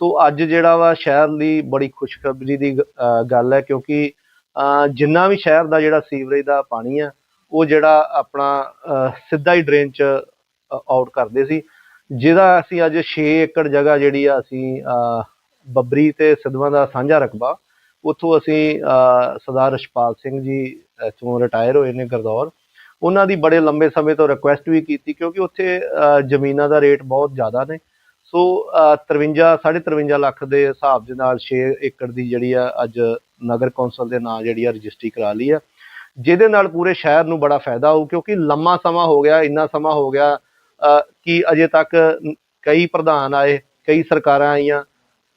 Speaker 1: ਸੋ ਅੱਜ ਜਿਹੜਾ ਵਾ ਸ਼ਹਿਰ ਲਈ ਬੜੀ ਖੁਸ਼ਖਬਰੀ ਦੀ ਗੱਲ ਹੈ ਕਿਉਂਕਿ ਅ, ਜਿੰਨਾ ਵੀ ਸ਼ਹਿਰ ਦਾ ਜਿਹੜਾ ਸੀਵਰੇਜ ਦਾ ਪਾਣੀ ਆ ਉਹ ਜਿਹੜਾ ਆਪਣਾ ਸਿੱਧਾ ਹੀ ਡਰੇਨ ਚ ਆਊਟ ਕਰਦੇ ਸੀ। ਜਿਹਦਾ ਅਸੀਂ ਅੱਜ 6 ਏਕੜ ਜਗ੍ਹਾ ਜਿਹੜੀ ਆ ਅਸੀਂ ਬੱਬਰੀ ਤੇ ਸਿੱਧਵਾਂ ਦਾ ਸਾਂਝਾ ਰਕਬਾ ਉੱਥੋਂ ਅਸੀਂ ਸਰਦਾਰ ਰਛਪਾਲ ਸਿੰਘ ਜੀ ਤੋਂ ਰਿਟਾਇਰ ਹੋਏ ਨੇ ਗਰਦੌਰ। ਉਹਨਾਂ ਦੀ ਬੜੇ ਲੰਬੇ ਸਮੇਂ ਤੋਂ ਰਿਕੁਐਸਟ ਵੀ ਕੀਤੀ ਕਿਉਂਕਿ ਉੱਥੇ ਜ਼ਮੀਨਾਂ ਦਾ ਰੇਟ ਬਹੁਤ ਜ਼ਿਆਦਾ ਨੇ। ਸੋ ਅਹ, 53 53 ਲੱਖ ਦੇ ਹਿਸਾਬ ਦੇ ਨਾਲ 6 ਏਕੜ ਦੀ ਜਿਹੜੀ ਆ ਅੱਜ ਨਗਰ ਕੌਂਸਲ ਦੇ ਨਾਂ ਜਿਹੜੀ ਆ ਰਜਿਸਟਰੀ ਕਰਾ ਲਈ ਆ। ਜਿਹਦੇ ਨਾਲ ਪੂਰੇ ਸ਼ਹਿਰ ਨੂੰ ਬੜਾ ਫਾਇਦਾ ਹੋਊ ਕਿਉਂਕਿ ਲੰਮਾ ਸਮਾਂ ਹੋ ਗਿਆ ਇੰਨਾ ਸਮਾਂ ਹੋ ਗਿਆ ਕਿ ਅਜੇ ਤੱਕ ਕਈ ਪ੍ਰਧਾਨ ਆਏ, ਕਈ ਸਰਕਾਰਾਂ ਆਈਆਂ,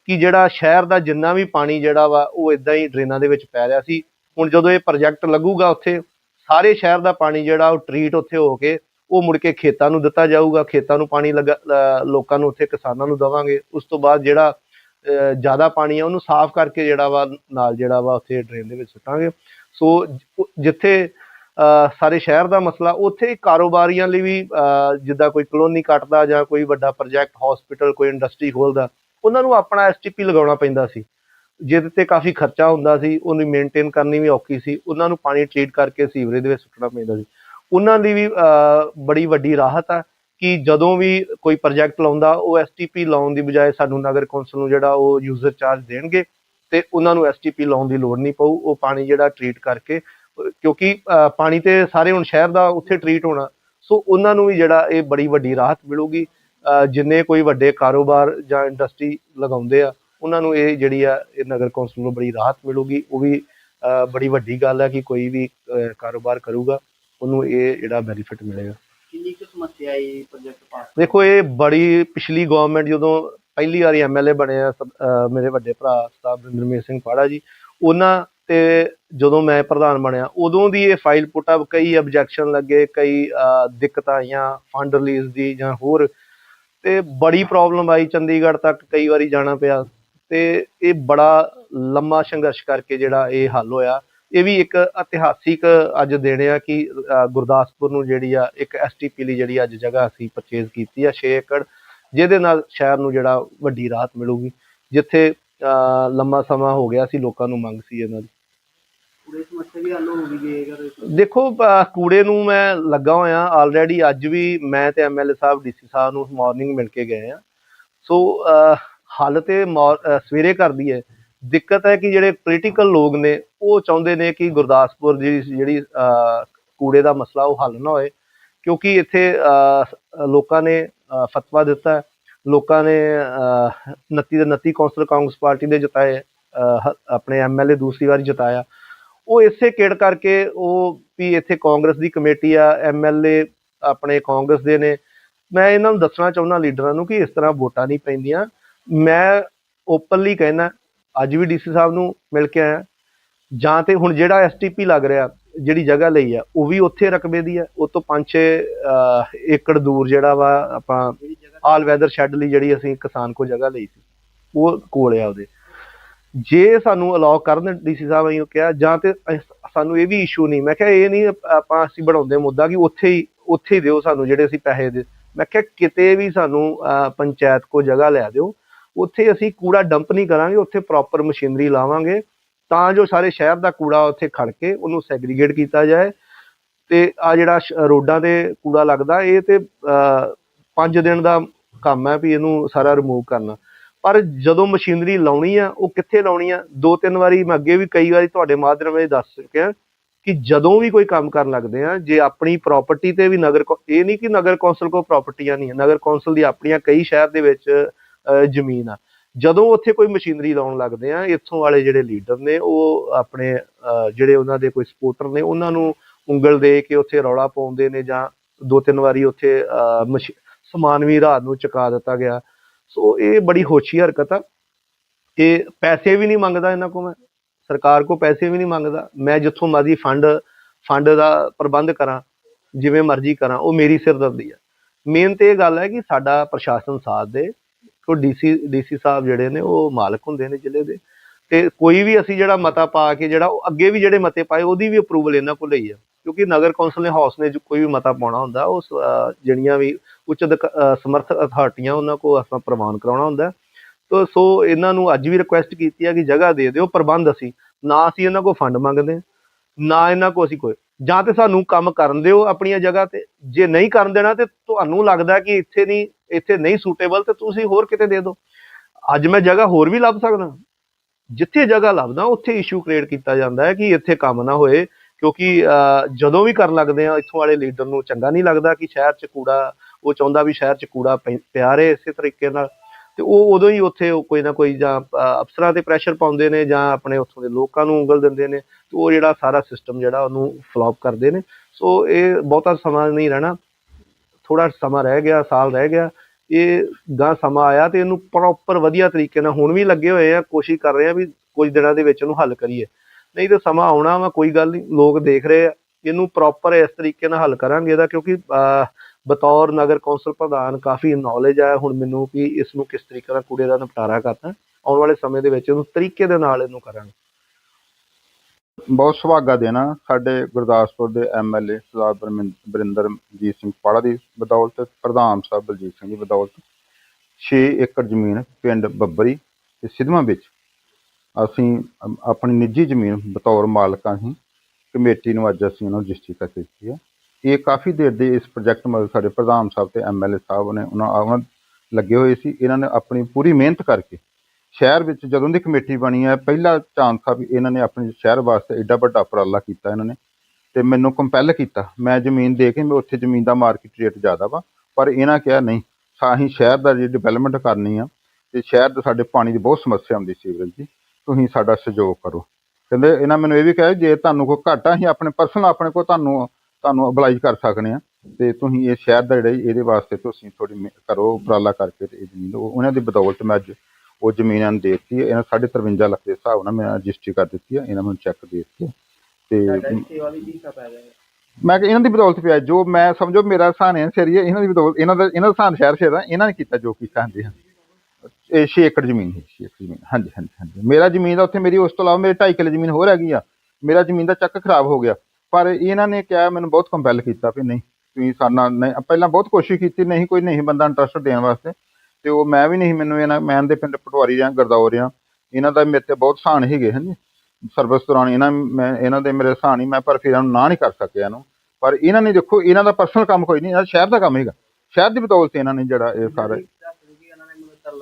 Speaker 1: ਕਿ ਜਿਹੜਾ ਸ਼ਹਿਰ ਦਾ ਜਿੰਨਾ ਵੀ ਪਾਣੀ ਜਿਹੜਾ ਵਾ, ਉਹ ਇਦਾਂ ਹੀ ਡਰੇਨਾਂ ਦੇ ਵਿੱਚ ਪੈ ਰਿਹਾ ਸੀ। ਹੁਣ ਜਦੋਂ ਇਹ ਪ੍ਰੋਜੈਕਟ ਲੱਗੂਗਾ ਉੱਥੇ, ਸਾਰੇ ਸ਼ਹਿਰ ਦਾ ਪਾਣੀ ਜਿਹੜਾ ਉਹ ਟਰੀਟ ਉੱਥੇ ਹੋ ਕੇ, ਉਹ ਮੁੜ ਕੇ ਖੇਤਾਂ ਨੂੰ ਦਿੱਤਾ ਜਾਊਗਾ, ਖੇਤਾਂ ਨੂੰ ਪਾਣੀ ਲਗਾ ਲੋਕਾਂ ਨੂੰ ਉੱਥੇ ਕਿਸਾਨਾਂ ਨੂੰ ਦਵਾਂਗੇ। ਉਸ ਤੋਂ ਬਾਅਦ ਜਿਹੜਾ ਜ਼ਿਆਦਾ ਪਾਣੀ ਆ, ਉਹਨੂੰ ਸਾਫ਼ ਕਰਕੇ ਜਿਹੜਾ ਵਾ, ਨਾਲ ਜਿਹੜਾ ਵਾ, ਉੱਥੇ ਡਰੇਨ ਦੇ ਵਿੱਚ ਸੁੱਟਾਂਗੇ। ਸੋ, ਜਿੱਥੇ ਸਾਰੇ ਸ਼ਹਿਰ ਦਾ ਮਸਲਾ, ਉੱਥੇ ਕਾਰੋਬਾਰੀਆਂ ਲਈ ਵੀ ਜਿੱਦਾਂ ਕੋਈ ਕਲੋਨੀ ਕੱਟਦਾ ਜਾਂ ਕੋਈ ਵੱਡਾ ਪ੍ਰੋਜੈਕਟ ਹਸਪੀਟਲ ਕੋਈ ਇੰਡਸਟਰੀ ਖੋਲਦਾ, ਉਹਨਾਂ ਨੂੰ ਆਪਣਾ ਐਸਟੀਪੀ ਲਗਾਉਣਾ ਪੈਂਦਾ ਸੀ। ਜਿਹਦੇ ਤੇ ਕਾਫੀ ਖਰਚਾ ਹੁੰਦਾ ਸੀ, ਉਹਨੂੰ ਮੇਨਟੇਨ ਕਰਨੀ ਵੀ ਔਖੀ ਸੀ, ਉਹਨਾਂ ਨੂੰ ਪਾਣੀ ਟ੍ਰੀਟ ਕਰਕੇ ਸੀਵਰੇਜ ਦੇ ਵਿੱਚ ਸੁੱਟਣਾ ਪੈਂਦਾ ਸੀ। ਉਹਨਾਂ ਦੀ ਵੀ ਬੜੀ ਵੱਡੀ ਰਾਹਤ ਆ ਕਿ ਜਦੋਂ ਵੀ ਕੋਈ ਪ੍ਰੋਜੈਕਟ ਲਾਉਂਦਾ, ਉਹ ਐਸਟੀਪੀ ਲਾਉਣ ਦੀ ਬਜਾਏ ਸਾਨੂੰ ਨਗਰ ਕੌਂਸਲ ਨੂੰ ਜਿਹੜਾ ਉਹ ਯੂਜ਼ਰ ਚਾਰਜ ਦੇਣਗੇ ਤੇ ਉਹਨਾਂ ਨੂੰ ਐਸਟੀਪੀ ਲਾਉਣ ਦੀ ਲੋੜ ਨਹੀਂ ਪਊ, ਉਹ ਪਾਣੀ ਜਿਹੜਾ ਟ੍ਰੀਟ ਕਰਕੇ ਕਿਉਂਕਿ ਪਾਣੀ ਤੇ ਸਾਰੇ ਹੁਣ ਸ਼ਹਿਰ ਦਾ ਉੱਥੇ ਟ੍ਰੀਟ ਹੋਣਾ। ਸੋ ਉਹਨਾਂ ਨੂੰ ਵੀ ਜਿਹੜਾ ਇਹ ਬੜੀ ਵੱਡੀ ਰਾਹਤ ਮਿਲੂਗੀ। ਜਿੰਨੇ ਕੋਈ ਵੱਡੇ ਕਾਰੋਬਾਰ ਜਾਂ ਇੰਡਸਟਰੀ ਲਗਾਉਂਦੇ ਆ ਉਹਨਾਂ ਨੂੰ ਇਹ ਜਿਹੜੀ ਆ ਇਹ ਨਗਰ ਕੌਂਸਲ ਨੂੰ ਬੜੀ ਰਾਹਤ ਮਿਲੂਗੀ। ਉਹ ਵੀ ਬੜੀ ਵੱਡੀ ਗੱਲ ਹੈ ਕਿ ਕੋਈ ਵੀ ਕਾਰੋਬਾਰ ਕਰੂਗਾ ਉਹਨੂੰ ਇਹ ਜਿਹੜਾ ਬੈਨੀਫਿਟ ਮਿਲੇਗਾ।
Speaker 2: ਕਿੰਨੀ ਕੁ ਸਮੱਸਿਆ ਇਹ ਪ੍ਰੋਜੈਕਟ ਪਾਸ
Speaker 1: ਦੇਖੋ ਇਹ ਬੜੀ ਪਿਛਲੀ ਗਵਰਨਮੈਂਟ ਜਦੋਂ ਪਹਿਲੀ ਵਾਰੀ ਐਮਐਲਏ ਬਣੇ ਆ ਮੇਰੇ ਵੱਡੇ ਭਰਾ ਸਰਦਾਰ ਬਰਿੰਦਰਮੇਰ ਸਿੰਘ ਪਾੜਾ ਜੀ ਉਹਨਾਂ ਤੇ ਜਦੋਂ ਮੈਂ ਪ੍ਰਧਾਨ ਬਣਿਆ ਉਦੋਂ ਦੀ ਇਹ ਫਾਈਲ ਪੁੱਟ ਅਪ ਕਈ ਆਬਜੈਕਸ਼ਨ ਲੱਗੇ ਕਈ ਦਿੱਕਤਾਂ ਆਈਆਂ ਫੰਡ ਰਿਲੀਜ਼ ਦੀ ਜਾਂ ਹੋਰ। ਤੇ ਬੜੀ ਪ੍ਰੋਬਲਮ ਆਈ ਚੰਡੀਗੜ੍ਹ ਤੱਕ ਕਈ ਵਾਰੀ ਜਾਣਾ ਪਿਆ। ਤੇ ਇਹ ਬੜਾ ਲੰਮਾ ਸੰਘਰਸ਼ ਕਰਕੇ ਜਿਹੜਾ ਇਹ ਹੱਲ ਹੋਇਆ। ਇਹ ਵੀ ਇੱਕ ਇਤਿਹਾਸਿਕ ਅੱਜ ਦਿਨ ਆ ਕਿ ਗੁਰਦਾਸਪੁਰ ਨੂੰ ਜਿਹੜੀ ਆ ਇੱਕ ਐਸਟੀਪੀ ਲਈ ਜਿਹੜੀ ਅੱਜ ਜਗ੍ਹਾ ਅਸੀਂ ਪਰਚੇਜ਼ ਕੀਤੀ ਆ 6 ਏਕੜ ਜਿਹਦੇ ਨਾਲ ਸ਼ਹਿਰ ਨੂੰ ਜਿਹੜਾ ਵੱਡੀ ਰਾਹਤ ਮਿਲੂਗੀ ਜਿੱਥੇ ਅ, ਲੰਮਾ ਸਮਾਂ ਹੋ ਗਿਆ ਸੀ ਲੋਕਾਂ ਨੂੰ ਮੰਗ ਸੀ ਇਹਨਾਂ ਦੀ। ਦੇਖੋ ਕੂੜੇ ਨੂੰ ਮੈਂ ਲੱਗਾ ਹੋਇਆ ਆਲਰੇਡੀ ਅੱਜ ਵੀ ਮੈਂ ਤੇ ਐਮਐਲਏ ਸਾਹਿਬ ਡੀਸੀ ਸਾਹਿਬ ਨੂੰ ਮਾਰਨਿੰਗ ਮਿਲ ਕੇ ਗਏ ਆ ਸੋ ਅ, ਹੱਲ ਤੇ ਮੌਰ- ਅ, ਸਵੇਰੇ ਕਰਦੀ ਹੈ। ਦਿੱਕਤ ਹੈ ਕਿ ਜਿਹੜੇ ਪੋਲੀਟੀਕਲ ਲੋਕ ਨੇ ਉਹ ਚਾਹੁੰਦੇ ਨੇ ਕਿ ਗੁਰਦਾਸਪੁਰ ਦੀ ਜਿਹੜੀ ਕੂੜੇ ਦਾ ਮਸਲਾ ਉਹ ਹੱਲ ਨਾ ਹੋਏ। ਕਿਉਂਕਿ ਇੱਥੇ ਲੋਕਾਂ ਨੇ ਫਤਵਾ ਦਿੱਤਾ ਲੋਕਾਂ ਨੇ ਅ, 29 ਦੇ 29 ਕੌਂਸਲਰ ਕਾਂਗਰਸ ਪਾਰਟੀ ਦੇ ਜਿਤਾਏ ਅ, ਹ- ਆਪਣੇ ਐਮਐਲਏ ਦੂਸਰੀ ਵਾਰੀ ਜਿਤਾਇਆ। ਉਹ ਇਸੇ ਕਿੜ ਕਰਕੇ ਉਹ ਵੀ ਇੱਥੇ ਕਾਂਗਰਸ ਦੀ ਕਮੇਟੀ ਆ ਐਮਐਲਏ ਆਪਣੇ ਕਾਂਗਰਸ ਦੇ ਨੇ। ਮੈਂ ਇਹਨਾਂ ਨੂੰ ਦੱਸਣਾ ਚਾਹੁੰਦਾ ਲੀਡਰਾਂ ਨੂੰ ਕਿ ਇਸ ਤਰ੍ਹਾਂ ਵੋਟਾਂ ਨਹੀਂ ਪੈਂਦੀਆਂ। ਮੈਂ ਓਪਨਲੀ ਕਹਿਣਾ ਅੱਜ ਵੀ ਡੀਸੀ ਸਾਹਿਬ ਨੂੰ ਮਿਲ ਕੇ ਆਇਆ। ਜਾਂ ਤੇ ਹੁਣ ਜਿਹੜਾ ਐਸਟੀਪੀ ਲੱਗ ਰਿਹਾ ਜਿਹੜੀ ਜਗ੍ਹਾ ਲਈ ਆ ਉਹ ਵੀ ਉੱਥੇ ਰਕਬੇ ਦੀ ਆ। ਉਹ ਤੋਂ 5-6 ਏਕੜ ਦੂਰ ਜਿਹੜਾ ਵਾ ਆਪਾਂ ਆਲ ਵੈਦਰ ਸ਼ੈੱਡ ਲਈ ਜਿਹੜੀ ਅਸੀਂ ਕਿਸਾਨ ਕੋ ਜਗ੍ਹਾ ਲਈ ਸੀ ਉਹ ਕੋਲ ਆ ਉਹਦੇ। ਜੇ ਸਾਨੂੰ ਅਲਾਉ ਕਰਨ ਡੀਸੀ ਸਾਹਿਬ ਨੇ ਕਿਹਾ, ਜਾਂ ਤੇ ਸਾਨੂੰ ਇਹ ਵੀ ਇਸ਼ੂ ਨਹੀਂ। ਮੈਂ ਕਿਹਾ ਇਹ ਨਹੀਂ ਆਪਾਂ ਅਸੀਂ ਬਣਾਉਂਦੇ ਮੁੱਦਾ ਕਿ ਉੱਥੇ ਹੀ ਉੱਥੇ ਹੀ ਦਿਓ ਸਾਨੂੰ ਜਿਹੜੇ ਅਸੀਂ ਪੈਸੇ ਦੇ। ਮੈਂ ਕਿਹਾ ਕਿਤੇ ਵੀ ਸਾਨੂੰ ਪੰਚਾਇਤ ਕੋ ਜਗ੍ਹਾ ਲੈ ਦਿਓ, ਉੱਥੇ ਅਸੀਂ ਕੂੜਾ ਡੰਪ ਨਹੀਂ ਕਰਾਂਗੇ, ਉੱਥੇ ਪ੍ਰੋਪਰ ਮਸ਼ੀਨਰੀ ਲਾਵਾਂਗੇ, ਤਾਂ ਜੋ ਸਾਰੇ ਸ਼ਹਿਰ ਦਾ ਕੂੜਾ ਉੱਥੇ ਖੜ ਕੇ ਉਹਨੂੰ ਸੈਗਰੀਗੇਟ ਕੀਤਾ ਜਾਏ। ਤੇ ਆ ਜਿਹੜਾ ਸ਼- ਰੋਡਾਂ ਤੇ ਕੂੜਾ ਲੱਗਦਾ, ਇਹ ਤੇ 5 ਦਿਨ ਦਾ ਕੰਮ ਹੈ ਵੀ ਇਹਨੂੰ ਸਾਰਾ ਰਿਮੂਵ ਕਰਨਾ। ਪਰ ਜਦੋਂ ਮਸ਼ੀਨਰੀ ਲਾਉਣੀ ਆ ਉਹ ਕਿੱਥੇ ਲਾਉਣੀ ਆ? ਦੋ ਤਿੰਨ ਵਾਰੀ ਮੈਂ ਅੱਗੇ ਵੀ ਕਈ ਵਾਰੀ ਤੁਹਾਡੇ ਮਾਧਿਅਮ ਰਾਹੀਂ ਦੱਸ ਚੁੱਕਿਆ ਕਿ ਜਦੋਂ ਵੀ ਕੋਈ ਕੰਮ ਕਰਨ ਲੱਗਦੇ ਆ ਜੇ ਆਪਣੀ ਪ੍ਰਾਪਰਟੀ ਤੇ ਵੀ ਨਗਰ ਕੌ- ਇਹ ਨਹੀਂ ਕਿ ਨਗਰ ਕੌਂਸਲ ਕੋ ਪ੍ਰਾਪਰਟੀਆਂ ਨਹੀਂ ਹੈ ਨਗਰ ਕੌਂਸਲ ਦੀ ਆਪਣੀਆਂ ਕਈ ਸ਼ਹਿਰ ਦੇ ਵਿੱਚ ਜ਼ਮੀਨ ਆ। ਜਦੋਂ ਉੱਥੇ ਕੋਈ ਮਸ਼ੀਨਰੀ ਲਾਉਣ ਲੱਗਦੇ ਆ ਇੱਥੋਂ ਵਾਲੇ ਜਿਹੜੇ ਲੀਡਰ ਨੇ ਉਹ ਆਪਣੇ ਜਿਹੜੇ ਉਹਨਾਂ ਦੇ ਕੋਈ ਸਪੋਰਟਰ ਨੇ ਉਹਨਾਂ ਨੂੰ ਉਂਗਲ ਦੇ ਕੇ ਉੱਥੇ ਰੌਲਾ ਪਾਉਂਦੇ ਨੇ ਜਾਂ ਦੋ ਤਿੰਨ ਵਾਰੀ ਉੱਥੇ ਅਹ, ਸਮਾਨ ਵੀ ਰਾਤ ਨੂੰ ਚੁਕਾ ਦਿੱਤਾ ਗਿਆ। ਸੋ ਇਹ ਬੜੀ ਹੋਸ਼ੀ ਹਰਕਤ ਆ। ਇਹ ਪੈਸੇ ਵੀ ਨਹੀਂ ਮੰਗਦਾ ਇਹਨਾਂ ਕੋਲ ਮੈਂ। ਸਰਕਾਰ ਕੋ ਪੈਸੇ ਵੀ ਨਹੀਂ ਮੰਗਦਾ। ਮੈਂ ਜਿੱਥੋਂ ਮਰਜ਼ੀ ਫੰਡ ਫੰਡ ਦਾ ਪ੍ਰਬੰਧ ਕਰਾਂ, ਜਿਵੇਂ ਮਰਜ਼ੀ ਕਰਾਂ, ਉਹ ਮੇਰੀ ਸਿਰਦਰਦੀ ਆ। ਮੇਨ ਤੇ ਇਹ ਗੱਲ ਹੈ ਕਿ ਸਾਡਾ ਪ੍ਰਸ਼ਾਸਨ ਸਾਥ ਦੇ। ਕੋ ਡੀਸੀ ਡੀਸੀ ਸਾਹਿਬ ਜਿਹੜੇ ਨੇ, ਉਹ ਮਾਲਕ ਹੁੰਦੇ ਨੇ ਜ਼ਿਲ੍ਹੇ ਦੇ। ਤੇ ਕੋਈ ਵੀ ਅਸੀਂ ਜਿਹੜਾ ਮਤਾ ਪਾ ਕੇ, ਜਿਹੜਾ ਉਹ ਅੱਗੇ ਵੀ ਜਿਹੜੇ ਮਤੇ ਪਾਏ, ਉਹਦੀ ਵੀ ਅਪਰੂਵਲ ਇਹਨਾਂ ਕੋਲ ਲਈ ਆ। ਕਿਉਂਕਿ ਨਗਰ ਕੌਂਸਲ ਨੇ, ਹਾਊਸ ਨੇ ਕੋਈ ਵੀ ਮਤਾ ਪਾਉਣਾ ਹੁੰਦਾ, ਉਸ ਜਿਹੜੀਆਂ ਵੀ ਉੱਚ ਅਧਿਕ- ਸਮਰਥ ਅਥਾਰਟੀਆਂ ਉਹਨਾਂ ਕੋ ਆਪਾਂ ਪ੍ਰਵਾਨ ਕਰਾਉਣਾ ਹੁੰਦਾ। ਤੋ ਸੋ ਇਹਨਾਂ ਨੂੰ ਅੱਜ ਵੀ ਰਿਕੁਐਸਟ ਕੀਤੀ ਹੈ ਕਿ ਜਗ੍ਹਾ ਦੇ ਦਿਓ ਪ੍ਰਬੰਧ ਅਸੀਂ। ਨਾ ਅਸੀਂ ਇਹਨਾਂ ਕੋ ਫੰਡ ਮੰਗਦੇ ਹਾਂ, ਨਾ ਇਹਨਾਂ ਕੋ ਅਸੀਂ ਕੋਈ। ਜਾਂ ਤੇ ਸਾਨੂੰ ਕੰਮ ਕਰਨ ਦਿਓ ਆਪਣੀਆਂ ਜਗ੍ਹਾ ਤੇ। ਜੇ ਨਹੀਂ ਕਰਨ ਦੇਣਾ ਤੇ ਤੁਹਾਨੂੰ ਲੱਗਦਾ ਕਿ ਇੱਥੇ ਨਹੀਂ ਇੱਥੇ ਨਹੀਂ ਸੂਟੇਬਲ ਤੇ ਤੁਸੀਂ ਹੋਰ ਕਿਤੇ ਦੇ ਦਿਓ। ਅੱਜ ਮੈਂ ਜਗ੍ਹਾ ਹੋਰ ਵੀ ਲੱਭ ਸਕਦਾ। ਜਿੱਥੇ ਜਗ੍ਹਾ ਲੱਭਦਾ ਉੱਥੇ ਇਸ਼ੂ ਕ੍ਰੀਏਟ ਕੀਤਾ ਜਾਂਦਾ ਹੈ ਕਿ ਇੱਥੇ ਕੰਮ ਨਾ ਹੋਏ। ਕਿਉਂਕਿ ਜਦੋਂ ਵੀ ਕਰਨ ਲੱਗਦੇ ਆ ਇੱਥੋਂ ਵਾਲੇ ਲੀਡਰ ਨੂੰ ਚੰਗਾ ਨਹੀਂ ਲੱਗਦਾ ਕਿ ਸ਼ਹਿਰ 'ਚ ਕੂੜਾ ਉਹ ਚਾਹੁੰਦਾ ਵੀ ਸ਼ਹਿਰ 'ਚ ਕੂੜਾ ਪੈ- ਪਿਆ ਰਹੇ ਇਸੇ ਤਰੀਕੇ ਨਾਲ। ਤੇ ਉਹ ਉਦੋਂ ਹੀ ਉੱਥੇ ਕੋਈ ਨਾ ਕੋਈ ਜਾਂ ਅਫਸਰਾਂ ਤੇ ਪ੍ਰੈਸ਼ਰ ਪਾਉਂਦੇ ਨੇ ਜਾਂ ਆਪਣੇ ਉੱਥੋਂ ਦੇ ਲੋਕਾਂ ਨੂੰ ਉਂਗਲ ਦਿੰਦੇ ਨੇ। ਤੇ ਉਹ ਜਿਹੜਾ ਸਾਰਾ ਸਿਸਟਮ ਜਿਹੜਾ ਉਹਨੂੰ ਫਲॉप ਕਰਦੇ ਨੇ। ਸੋ ਇਹ ਬਹੁਤਾ ਸਮਾਂ ਨਹੀਂ ਰਹਿਣਾ। ਥੋੜਾ ਸਮਾਂ ਰਹਿ ਗਿਆ, ਸਾਲ ਰਹਿ ਗਿਆ। ਇਹ ਗਾਂ ਸਮਾਂ ਆਇਆ ਤੇ ਇਹਨੂੰ ਪ੍ਰੋਪਰ ਵਧੀਆ ਤਰੀਕੇ ਨਾਲ ਹੁਣ ਵੀ ਲੱਗੇ ਹੋਏ ਆ। ਕੋਸ਼ਿਸ਼ ਕਰ ਰਹੇ ਆ ਵੀ ਕੁਝ ਦਿਨਾਂ ਦੇ ਵਿੱਚ ਇਹਨੂੰ ਹੱਲ ਕਰੀਏ। ਨਹੀਂ ਤਾਂ ਸਮਾਂ ਆਉਣਾ ਵਾ, ਕੋਈ ਗੱਲ ਨਹੀਂ। ਲੋਕ ਦੇਖ ਰਹੇ ਆ। ਇਹਨੂੰ ਪ੍ਰੋਪਰ ਇਸ ਤਰੀਕੇ ਨਾਲ ਹੱਲ ਕਰਾਂਗੇ ਇਹਦਾ ਕਿਉਂਕਿ ਬਤੌਰ ਨਗਰ ਕੌਂਸਲ ਪ੍ਰਧਾਨ ਕਾਫੀ ਨੌਲੇਜ ਹੈ ਹੁਣ ਮੈਨੂੰ ਕਿ ਇਸ ਨੂੰ ਕਿਸ ਤਰੀਕੇ ਨਾਲ ਕੂੜੇ ਦਾ ਨਿਪਟਾਰਾ ਕਰਨਾ, ਆਉਣ ਵਾਲੇ ਸਮੇਂ ਦੇ ਵਿੱਚ ਇਹਨੂੰ ਤਰੀਕੇ ਦੇ ਨਾਲ ਇਹਨੂੰ ਕਰਾਂਗੇ।
Speaker 3: ਬਹੁਤ ਸੁਭਾਗਾ ਦੇਣਾ ਸਾਡੇ ਗੁਰਦਾਸਪੁਰ ਦੇ ਐਮਐਲਏ ਸਰਦਾਰ ਬਰਮਿੰ- ਬਰਿੰਦਰਜੀਤ ਸਿੰਘ ਪਾੜਾ ਦੀ ਬਦੌਲਤ, ਪ੍ਰਧਾਨ ਸਾਹਿਬ ਬਲਜੀਤ ਸਿੰਘ ਦੀ ਬਦੌਲਤ। 6 ਏਕੜ ਜ਼ਮੀਨ ਪਿੰਡ ਬੱਬਰੀ ਤੇ ਸਿਧਵਾਂ ਵਿੱਚ ਅਸੀਂ ਆਪਣੀ ਨਿੱਜੀ ਜ਼ਮੀਨ ਬਤੌਰ ਮਾਲਕਾਂ ਹੀ ਕਮੇਟੀ ਨੂੰ ਅੱਜ ਅਸੀਂ ਉਹਨਾਂ ਨੂੰ ਰਜਿਸਟਰੀ ਕਰ ਦਿੱਤੀ ਹੈ। ਇਹ ਕਾਫੀ ਦੇਰ ਦੇ ਇਸ ਪ੍ਰੋਜੈਕਟ ਮਤਲਬ ਸਾਡੇ ਪ੍ਰਧਾਨ ਸਾਹਿਬ ਤੇ ਐਮਐਲਏ ਸਾਹਿਬ ਨੇ ਉਹਨਾਂ ਆਵਾਂ ਲੱਗੇ ਹੋਏ ਸੀ। ਇਹਨਾਂ ਨੇ ਆਪਣੀ ਪੂਰੀ ਮਿਹਨਤ ਕਰਕੇ ਸ਼ਹਿਰ ਵਿੱਚ ਜਦੋਂ ਦੀ ਕਮੇਟੀ ਬਣੀ ਹੈ, ਪਹਿਲਾ ਚਾਂਸ ਆ ਵੀ ਇਹਨਾਂ ਨੇ ਆਪਣੇ ਸ਼ਹਿਰ ਵਾਸਤੇ ਐਡਾ ਵੱਡਾ ਉਪਰਾਲਾ ਕੀਤਾ ਇਹਨਾਂ ਨੇ ਤੇ ਮੈਨੂੰ ਕੰਪੈਲ ਕੀਤਾ। ਮੈਂ ਜ਼ਮੀਨ ਦੇ ਕੇ ਮੈਂ ਉੱਥੇ ਜ਼ਮੀਨ ਦਾ ਮਾਰਕੀਟ ਰੇਟ ਜ਼ਿਆਦਾ ਵਾ, ਪਰ ਇਹਨਾਂ ਕਿਹਾ, ਨਹੀਂ ਸਾਹੀਂ ਸ਼ਹਿਰ ਦਾ ਜੇ ਡਿਵੈਲਪਮੈਂਟ ਕਰਨੀ ਆ ਤੇ ਸ਼ਹਿਰ ਦੇ ਸਾਡੇ ਪਾਣੀ ਦੀ ਬਹੁਤ ਸਮੱਸਿਆ ਆਉਂਦੀ ਸੀਵਰੇਜ ਦੀ ਤੁਸੀਂ ਸਾਡਾ ਸਹਿਯੋਗ ਕਰੋ। ਕਹਿੰਦੇ, ਇਹਨਾਂ ਮੈਨੂੰ ਇਹ ਵੀ ਕਿਹਾ, ਜੇ ਤੁਹਾਨੂੰ ਕੋਈ ਘਾਟਾ, ਅਸੀਂ ਆਪਣੇ ਪਰਸਨਲ ਆਪਣੇ ਕੋਲ ਤੁਹਾਨੂੰ ਤੁਹਾਨੂੰ ਅਬਲਾਈਜ਼ ਕਰ ਸਕਨੇ ਆ ਤੇ ਤੁਸੀਂ ਇਹ ਸ਼ਹਿਰ ਦਾ ਜਿਹੜਾ ਇਹਦੇ ਵਾਸਤੇ ਤੁਸੀਂ ਥੋੜੀ ਕਰੋ ਉਪਰਾਲਾ ਕਰਕੇ ਤੇ ਇਹ ਜ਼ਮੀਨ। ਉਹਨਾਂ ਦੀ ਬਦੌਲਤ ਮੈਂ ਅੱਜ ਉਹ ਜ਼ਮੀਨ ਨੂੰ ਦਿੱਤੀ ਇਹਨਾਂ 53 ਲੱਖ ਦੇ ਹਿਸਾਬ ਨਾਲ ਮੈਂ ਰਜਿਸਟਰੀ ਕਰ ਦਿੱਤੀ ਹੈ। ਇਹਨਾਂ ਨੂੰ ਚੈੱਕ ਦੇ ਦਿੱਤੇ ਤੇ ਮੈਂ ਕਿ ਇਹਨਾਂ ਦੀ ਬਦੌਲਤ ਪਿਆ ਜੋ ਮੈਂ ਸਮਝੋ ਮੇਰਾ ਸਾਨ ਹੈ ਸਰੀਏ ਇਹਨਾਂ ਦੀ ਬਦੌਲਤ ਇਹਨਾਂ ਦਾ ਇਹਨਾਂ ਦਾ ਸਾਨ ਸ਼ਹਿਰ ਸ਼ਹਿਰ ਦਾ। ਇਹਨਾਂ ਨੇ ਕੀਤਾ ਜੋ ਕੀਤਾ ਹਾਂਜੀ ਇਹ 6 ਏਕੜ ਜ਼ਮੀਨ ਹੈ 6 ਏਕੜ ਜ਼ਮੀਨ। ਹਾਂਜੀ ਹਾਂਜੀ ਹਾਂਜੀ। ਮੇਰਾ ਜ਼ਮੀਨ ਦਾ ਉੱਥੇ ਮੇਰੀ ਉਸ ਤੋਂ ਇਲਾਵਾ ਮੇਰੇ 2.5 ਕਿੱਲੇ ਜ਼ਮੀਨ ਹੋਰ ਹੈਗੀ ਆ। ਮੇਰਾ ਜ਼ਮੀਨ ਦਾ ਚੱਕ ਖਰਾਬ ਹੋ ਗਿਆ। ਪਰ ਇਹਨਾਂ ਨੇ ਕਿਹਾ ਮੈਨੂੰ ਬਹੁਤ ਕੰਪੈਲ ਕੀਤਾ ਵੀ ਨਹੀਂ ਤੁਸੀਂ ਸਾਡਾ ਨਹੀਂ ਪਹਿਲਾਂ ਬਹੁਤ ਕੋਸ਼ਿਸ਼ ਕੀਤੀ, ਨਹੀਂ ਕੋਈ ਨਹੀਂ, ਬੰਦਾ ਇੰਟਰਸਟ ਦੇਣ ਵਾਸਤੇ ਤੇ ਉਹ ਮੈਂ ਵੀ ਨਹੀਂ, ਮੈਨੂੰ ਇਹਨਾਂ, ਮੈਂ ਦੇ ਪਿੰਡ ਪਟਵਾਰੀ ਜਾਂ ਗਰਦੌਰ ਰਿਆਂ ਇਹਨਾਂ ਦਾ ਮੇਰੇ ਤੇ ਬਹੁਤ ਸਾਨ ਹੈਗੇ ਹਾਂਜੀ। ਸਰਵਿਸ ਦੌਰਾਨ ਇਹਨਾਂ, ਮੈਂ, ਇਹਨਾਂ ਦੇ ਮੇਰੇ ਸਾਨ ਹੀ ਮੈਂ ਪਰ ਫਿਰ ਇਹਨਾਂ ਨੂੰ ਨਾ ਨਹੀਂ ਕਰ ਸਕਿਆ ਇਹਨੂੰ। ਪਰ ਇਹਨਾਂ ਨੇ ਦੇਖੋ, ਇਹਨਾਂ ਦਾ ਪਰਸਨਲ ਕੰਮ ਕੋਈ ਨਹੀਂ, ਇਹਨਾਂ ਦਾ ਸ਼ਹਿਰ ਦਾ ਕੰਮ ਹੈਗਾ ਸ਼ਹਿਰ ਦੀ ਬਦੌਲਤ ਇਹਨਾਂ ਨੇ ਜਿਹੜਾ ਇਹ ਸਾਰਾ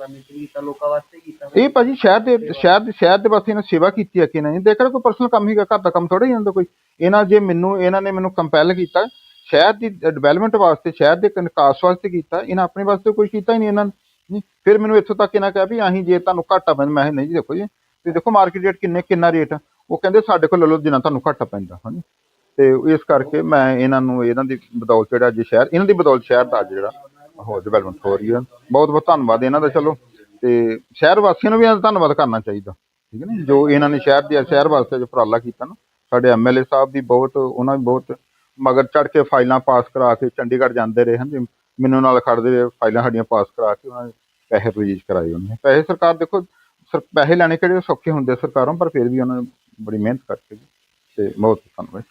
Speaker 2: ਇਹਨਾਂ ਨੇ ਕੀਤਾ ਲੋਕਾਂ ਵਾਸਤੇ ਕੀਤਾ
Speaker 3: ਇਹ ਭਾਜੀ ਸ਼ਹਿਰ ਦੇ ਸ਼ਹਿਰ ਦੇ ਸ਼ਹਿਰ ਦੇ ਵਾਸਤੇ ਇਹਨਾਂ ਸੇਵਾ ਕੀਤੀ ਹੈ ਕਿ ਨਹੀਂ? ਦੇਖੋ ਕੋਈ ਪਰਸਨਲ ਕੰਮ ਹੀਗਾ, ਘਰ ਦਾ ਕੰਮ ਥੋੜਾ ਹੀ ਹੁੰਦਾ ਕੋਈ। ਇਹਨਾਂ ਜੇ ਮੈਨੂੰ ਇਹਨਾਂ ਨੇ ਮੈਨੂੰ ਕੰਪੈਲ ਕੀਤਾ, ਸ਼ਹਿਰ ਦੀ ਡਿਵੈਲਪਮੈਂਟ ਵਾਸਤੇ, ਸ਼ਹਿਰ ਦੇ ਵਿਕਾਸ ਵਾਸਤੇ ਕੀਤਾ, ਇਹਨਾਂ ਆਪਣੇ ਵਾਸਤੇ ਕੋਈ ਕੀਤਾ ਹੀ ਨਹੀਂ ਇਹਨਾਂ ਨੇ। ਫਿਰ ਮੈਨੂੰ ਇੱਥੋਂ ਤੱਕ ਇਹਨਾਂ ਕਿਹਾ ਵੀ ਅਸੀਂ ਜੇ ਤੁਹਾਨੂੰ ਘਾਟਾ ਪੈਂਦਾ, ਮੈਂ ਨਹੀਂ ਜੀ ਦੇਖੋ ਜੀ ਤੇ ਦੇਖੋ ਮਾਰਕੀਟ ਰੇਟ ਕਿੰਨੇ ਕਿੰਨਾ ਰੇਟ ਉਹ ਕਹਿੰਦੇ ਸਾਡੇ ਕੋਲ ਲੈ ਲਓ ਜਿੰਨਾ ਤੁਹਾਨੂੰ ਘਾਟਾ ਪੈਂਦਾ, ਹਾਂਜੀ। ਤੇ ਇਸ ਕਰਕੇ ਮੈਂ ਇਹਨਾਂ ਨੂੰ ਇਹਨਾਂ ਦੀ ਬਦੌਲਤ ਜਿਹੜਾ ਅੱਜ ਸ਼ਹਿਰ ਇਹਨਾਂ ਦੀ ਬਦੌਲਤ ਸ਼ਹਿਰ ਦਾ ਅੱਜ ਜਿਹੜਾ ਉਹ ਡਿਵੈਲਪਮੈਂਟ ਹੋ ਰਹੀ ਹੈ ਬਹੁਤ ਬਹੁਤ ਧੰਨਵਾਦ ਇਹਨਾਂ ਦਾ, ਚਲੋ। ਤੇ ਸ਼ਹਿਰ ਵਾਸੀਆਂ ਨੂੰ ਵੀ ਇਹਨਾਂ ਦਾ ਧੰਨਵਾਦ ਕਰਨਾ ਚਾਹੀਦਾ। ਠੀਕ ਹੈ ਨਾ ਜੋ? ਇਹਨਾਂ ਨੇ ਸ਼ਹਿਰ ਦੀ, ਸ਼ਹਿਰ ਵਾਸਤੇ ਜੋ ਉਪਰਾਲਾ ਕੀਤਾ ਨਾ, ਸਾਡੇ ਐਮਐਲਏ ਸਾਹਿਬ ਵੀ ਬਹੁਤ, ਉਹਨਾਂ ਵੀ ਬਹੁਤ ਮਗਰ ਚੜ ਕੇ ਫਾਈਲਾਂ ਪਾਸ ਕਰਾ ਕੇ ਚੰਡੀਗੜ੍ਹ ਜਾਂਦੇ ਰਹੇ ਹਨ ਜੀ। ਮੈਨੂੰ ਨਾਲ ਖੜਦੇ ਰਹੇ ਫਾਈਲਾਂ ਸਾਡੀਆਂ ਪਾਸ ਕਰਾ ਕੇ ਉਹਨਾਂ ਨੇ ਪੈਸੇ ਰਿਲੀਜ਼ ਕਰਾਏ ਉਹਨੇ ਪੈਸੇ ਸਰਕਾਰ ਦੇਖੋ, ਸਰ ਪੈਸੇ ਲੈਣੇ ਕਿਹੜੇ ਸੌਖੇ ਹੁੰਦੇ ਸਰਕਾਰੋਂ, ਪਰ ਫਿਰ ਵੀ ਉਹਨਾਂ ਨੇ ਬੜੀ ਮਿਹਨਤ ਕਰਕੇ ਤੇ ਬਹੁਤ ਧੰਨਵਾਦ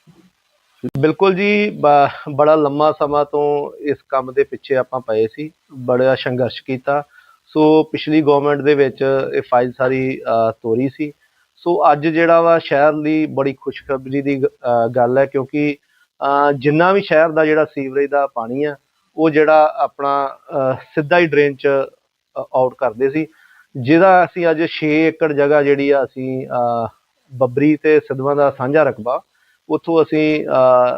Speaker 1: ਬਿਲਕੁਲ ਜੀ, ਬ- ਬੜਾ ਲੰਮਾ ਸਮਾਂ ਤੋਂ ਇਸ ਕੰਮ ਦੇ ਪਿੱਛੇ ਆਪਾਂ ਪਏ ਸੀ, ਬੜਾ ਸੰਘਰਸ਼ ਕੀਤਾ। ਸੋ ਪਿਛਲੀ ਗਵਰਨਮੈਂਟ ਦੇ ਵਿੱਚ ਇਹ ਫਾਈਲ ਸਾਰੀ ਤੋਰੀ ਸੀ। ਸੋ ਅੱਜ ਜਿਹੜਾ ਵਾ ਸ਼ਹਿਰ ਲਈ ਬੜੀ ਖੁਸ਼ਖਬਰੀ ਦੀ ਗੱਲ ਹੈ ਕਿਉਂਕਿ ਜਿੰਨਾ ਵੀ ਸ਼ਹਿਰ ਦਾ ਜਿਹੜਾ ਸੀਵਰੇਜ ਦਾ ਪਾਣੀ ਆ, ਉਹ ਜਿਹੜਾ ਆਪਣਾ ਸਿੱਧਾ ਹੀ ਡਰੇਨ ਚ ਆਊਟ ਕਰਦੇ ਸੀ। ਜਿਹਦਾ ਅਸੀਂ ਅੱਜ 6 ਏਕੜ ਜਗ੍ਹਾ ਜਿਹੜੀ ਆ ਅਸੀਂ ਬੱਬਰੀ ਤੇ ਸਿੱਧਵਾਂ ਦਾ ਸਾਂਝਾ ਰਕਬਾ ਉੱਥੋਂ ਅਸੀਂ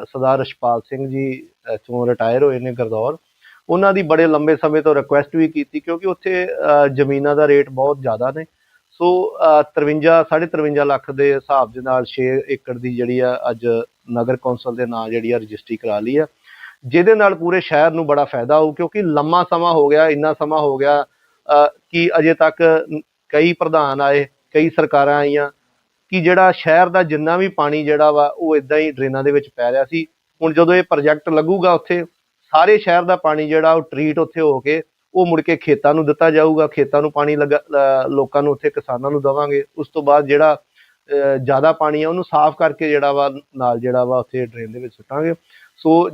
Speaker 1: ਸਰਦਾਰ ਰਛਪਾਲ ਸਿੰਘ ਜੀ ਇੱਥੋਂ ਰਿਟਾਇਰ ਹੋਏ ਨੇ ਗਰਦੌਰ। ਉਹਨਾਂ ਦੀ ਬੜੇ ਲੰਬੇ ਸਮੇਂ ਤੋਂ ਰਿਕੁਐਸਟ ਵੀ ਕੀਤੀ ਕਿਉਂਕਿ ਉੱਥੇ ਜ਼ਮੀਨਾਂ ਦਾ ਰੇਟ ਬਹੁਤ ਜ਼ਿਆਦਾ ਨੇ। ਸੋ ਅ, 53 53 ਲੱਖ ਦੇ ਹਿਸਾਬ ਦੇ ਨਾਲ 6 ਏਕੜ ਦੀ ਜਿਹੜੀ ਆ ਅੱਜ ਨਗਰ ਕੌਂਸਲ ਦੇ ਨਾਂ ਜਿਹੜੀ ਆ ਰਜਿਸਟਰੀ ਕਰਾ ਲਈ ਆ। ਜਿਹਦੇ ਨਾਲ ਪੂਰੇ ਸ਼ਹਿਰ ਨੂੰ ਬੜਾ ਫਾਇਦਾ ਹੋਊ ਕਿਉਂਕਿ ਲੰਮਾ ਸਮਾਂ ਹੋ ਗਿਆ ਇੰਨਾ ਸਮਾਂ ਹੋ ਗਿਆ ਕਿ ਅਜੇ ਤੱਕ ਕਈ ਪ੍ਰਧਾਨ ਆਏ ਕਈ ਸਰਕਾਰਾਂ ਆਈਆਂ ਕਿ ਜਿਹੜਾ ਸ਼ਹਿਰ ਦਾ ਜਿੰਨਾ ਵੀ ਪਾਣੀ ਜਿਹੜਾ ਵਾ, ਉਹ ਇਦਾਂ ਹੀ ਡਰੇਨਾਂ ਦੇ ਵਿੱਚ ਪੈ ਰਿਹਾ ਸੀ। ਹੁਣ ਜਦੋਂ ਇਹ ਪ੍ਰੋਜੈਕਟ ਲੱਗੂਗਾ ਉੱਥੇ, ਸਾਰੇ ਸ਼ਹਿਰ ਦਾ ਪਾਣੀ ਜਿਹੜਾ, ਉਹ ਟਰੀਟ ਉੱਥੇ ਹੋ ਕੇ, ਉਹ ਮੁੜ ਕੇ ਖੇਤਾਂ ਨੂੰ ਦਿੱਤਾ ਜਾਊਗਾ। ਖੇਤਾਂ ਨੂੰ ਪਾਣੀ ਲੱਗਾ ਲੋਕਾਂ ਨੂੰ ਉੱਥੇ ਕਿਸਾਨਾਂ ਨੂੰ ਦਵਾਂਗੇ। ਉਸ ਤੋਂ ਬਾਅਦ ਜਿਹੜਾ ਜ਼ਿਆਦਾ ਪਾਣੀ ਆ, ਉਹਨੂੰ ਸਾਫ਼ ਕਰਕੇ ਜਿਹੜਾ ਵਾ, ਨਾਲ ਜਿਹੜਾ ਵਾ, ਉੱਥੇ ਡਰੇਨ ਦੇ ਵਿੱਚ ਸੁੱਟਾਂਗੇ। ਸੋ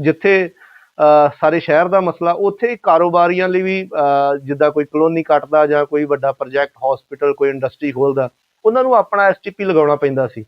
Speaker 1: ਜਿੱਥੇ ਸਾਰੇ ਸ਼ਹਿਰ ਦਾ ਮਸਲਾ, ਉੱਥੇ ਕਾਰੋਬਾਰੀਆਂ ਲਈ ਵੀ ਜਿੱਦਾਂ ਕੋਈ ਕਲੋਨੀ ਕੱਟਦਾ ਜਾਂ ਕੋਈ ਵੱਡਾ ਪ੍ਰੋਜੈਕਟ ਹਸਪੀਟਲ ਕੋਈ ਇੰਡਸਟਰੀ ਖੋਲਦਾ ਉਹਨਾਂ ਨੂੰ ਆਪਣਾ ਐਸਟੀਪੀ ਲਗਾਉਣਾ ਪੈਂਦਾ ਸੀ।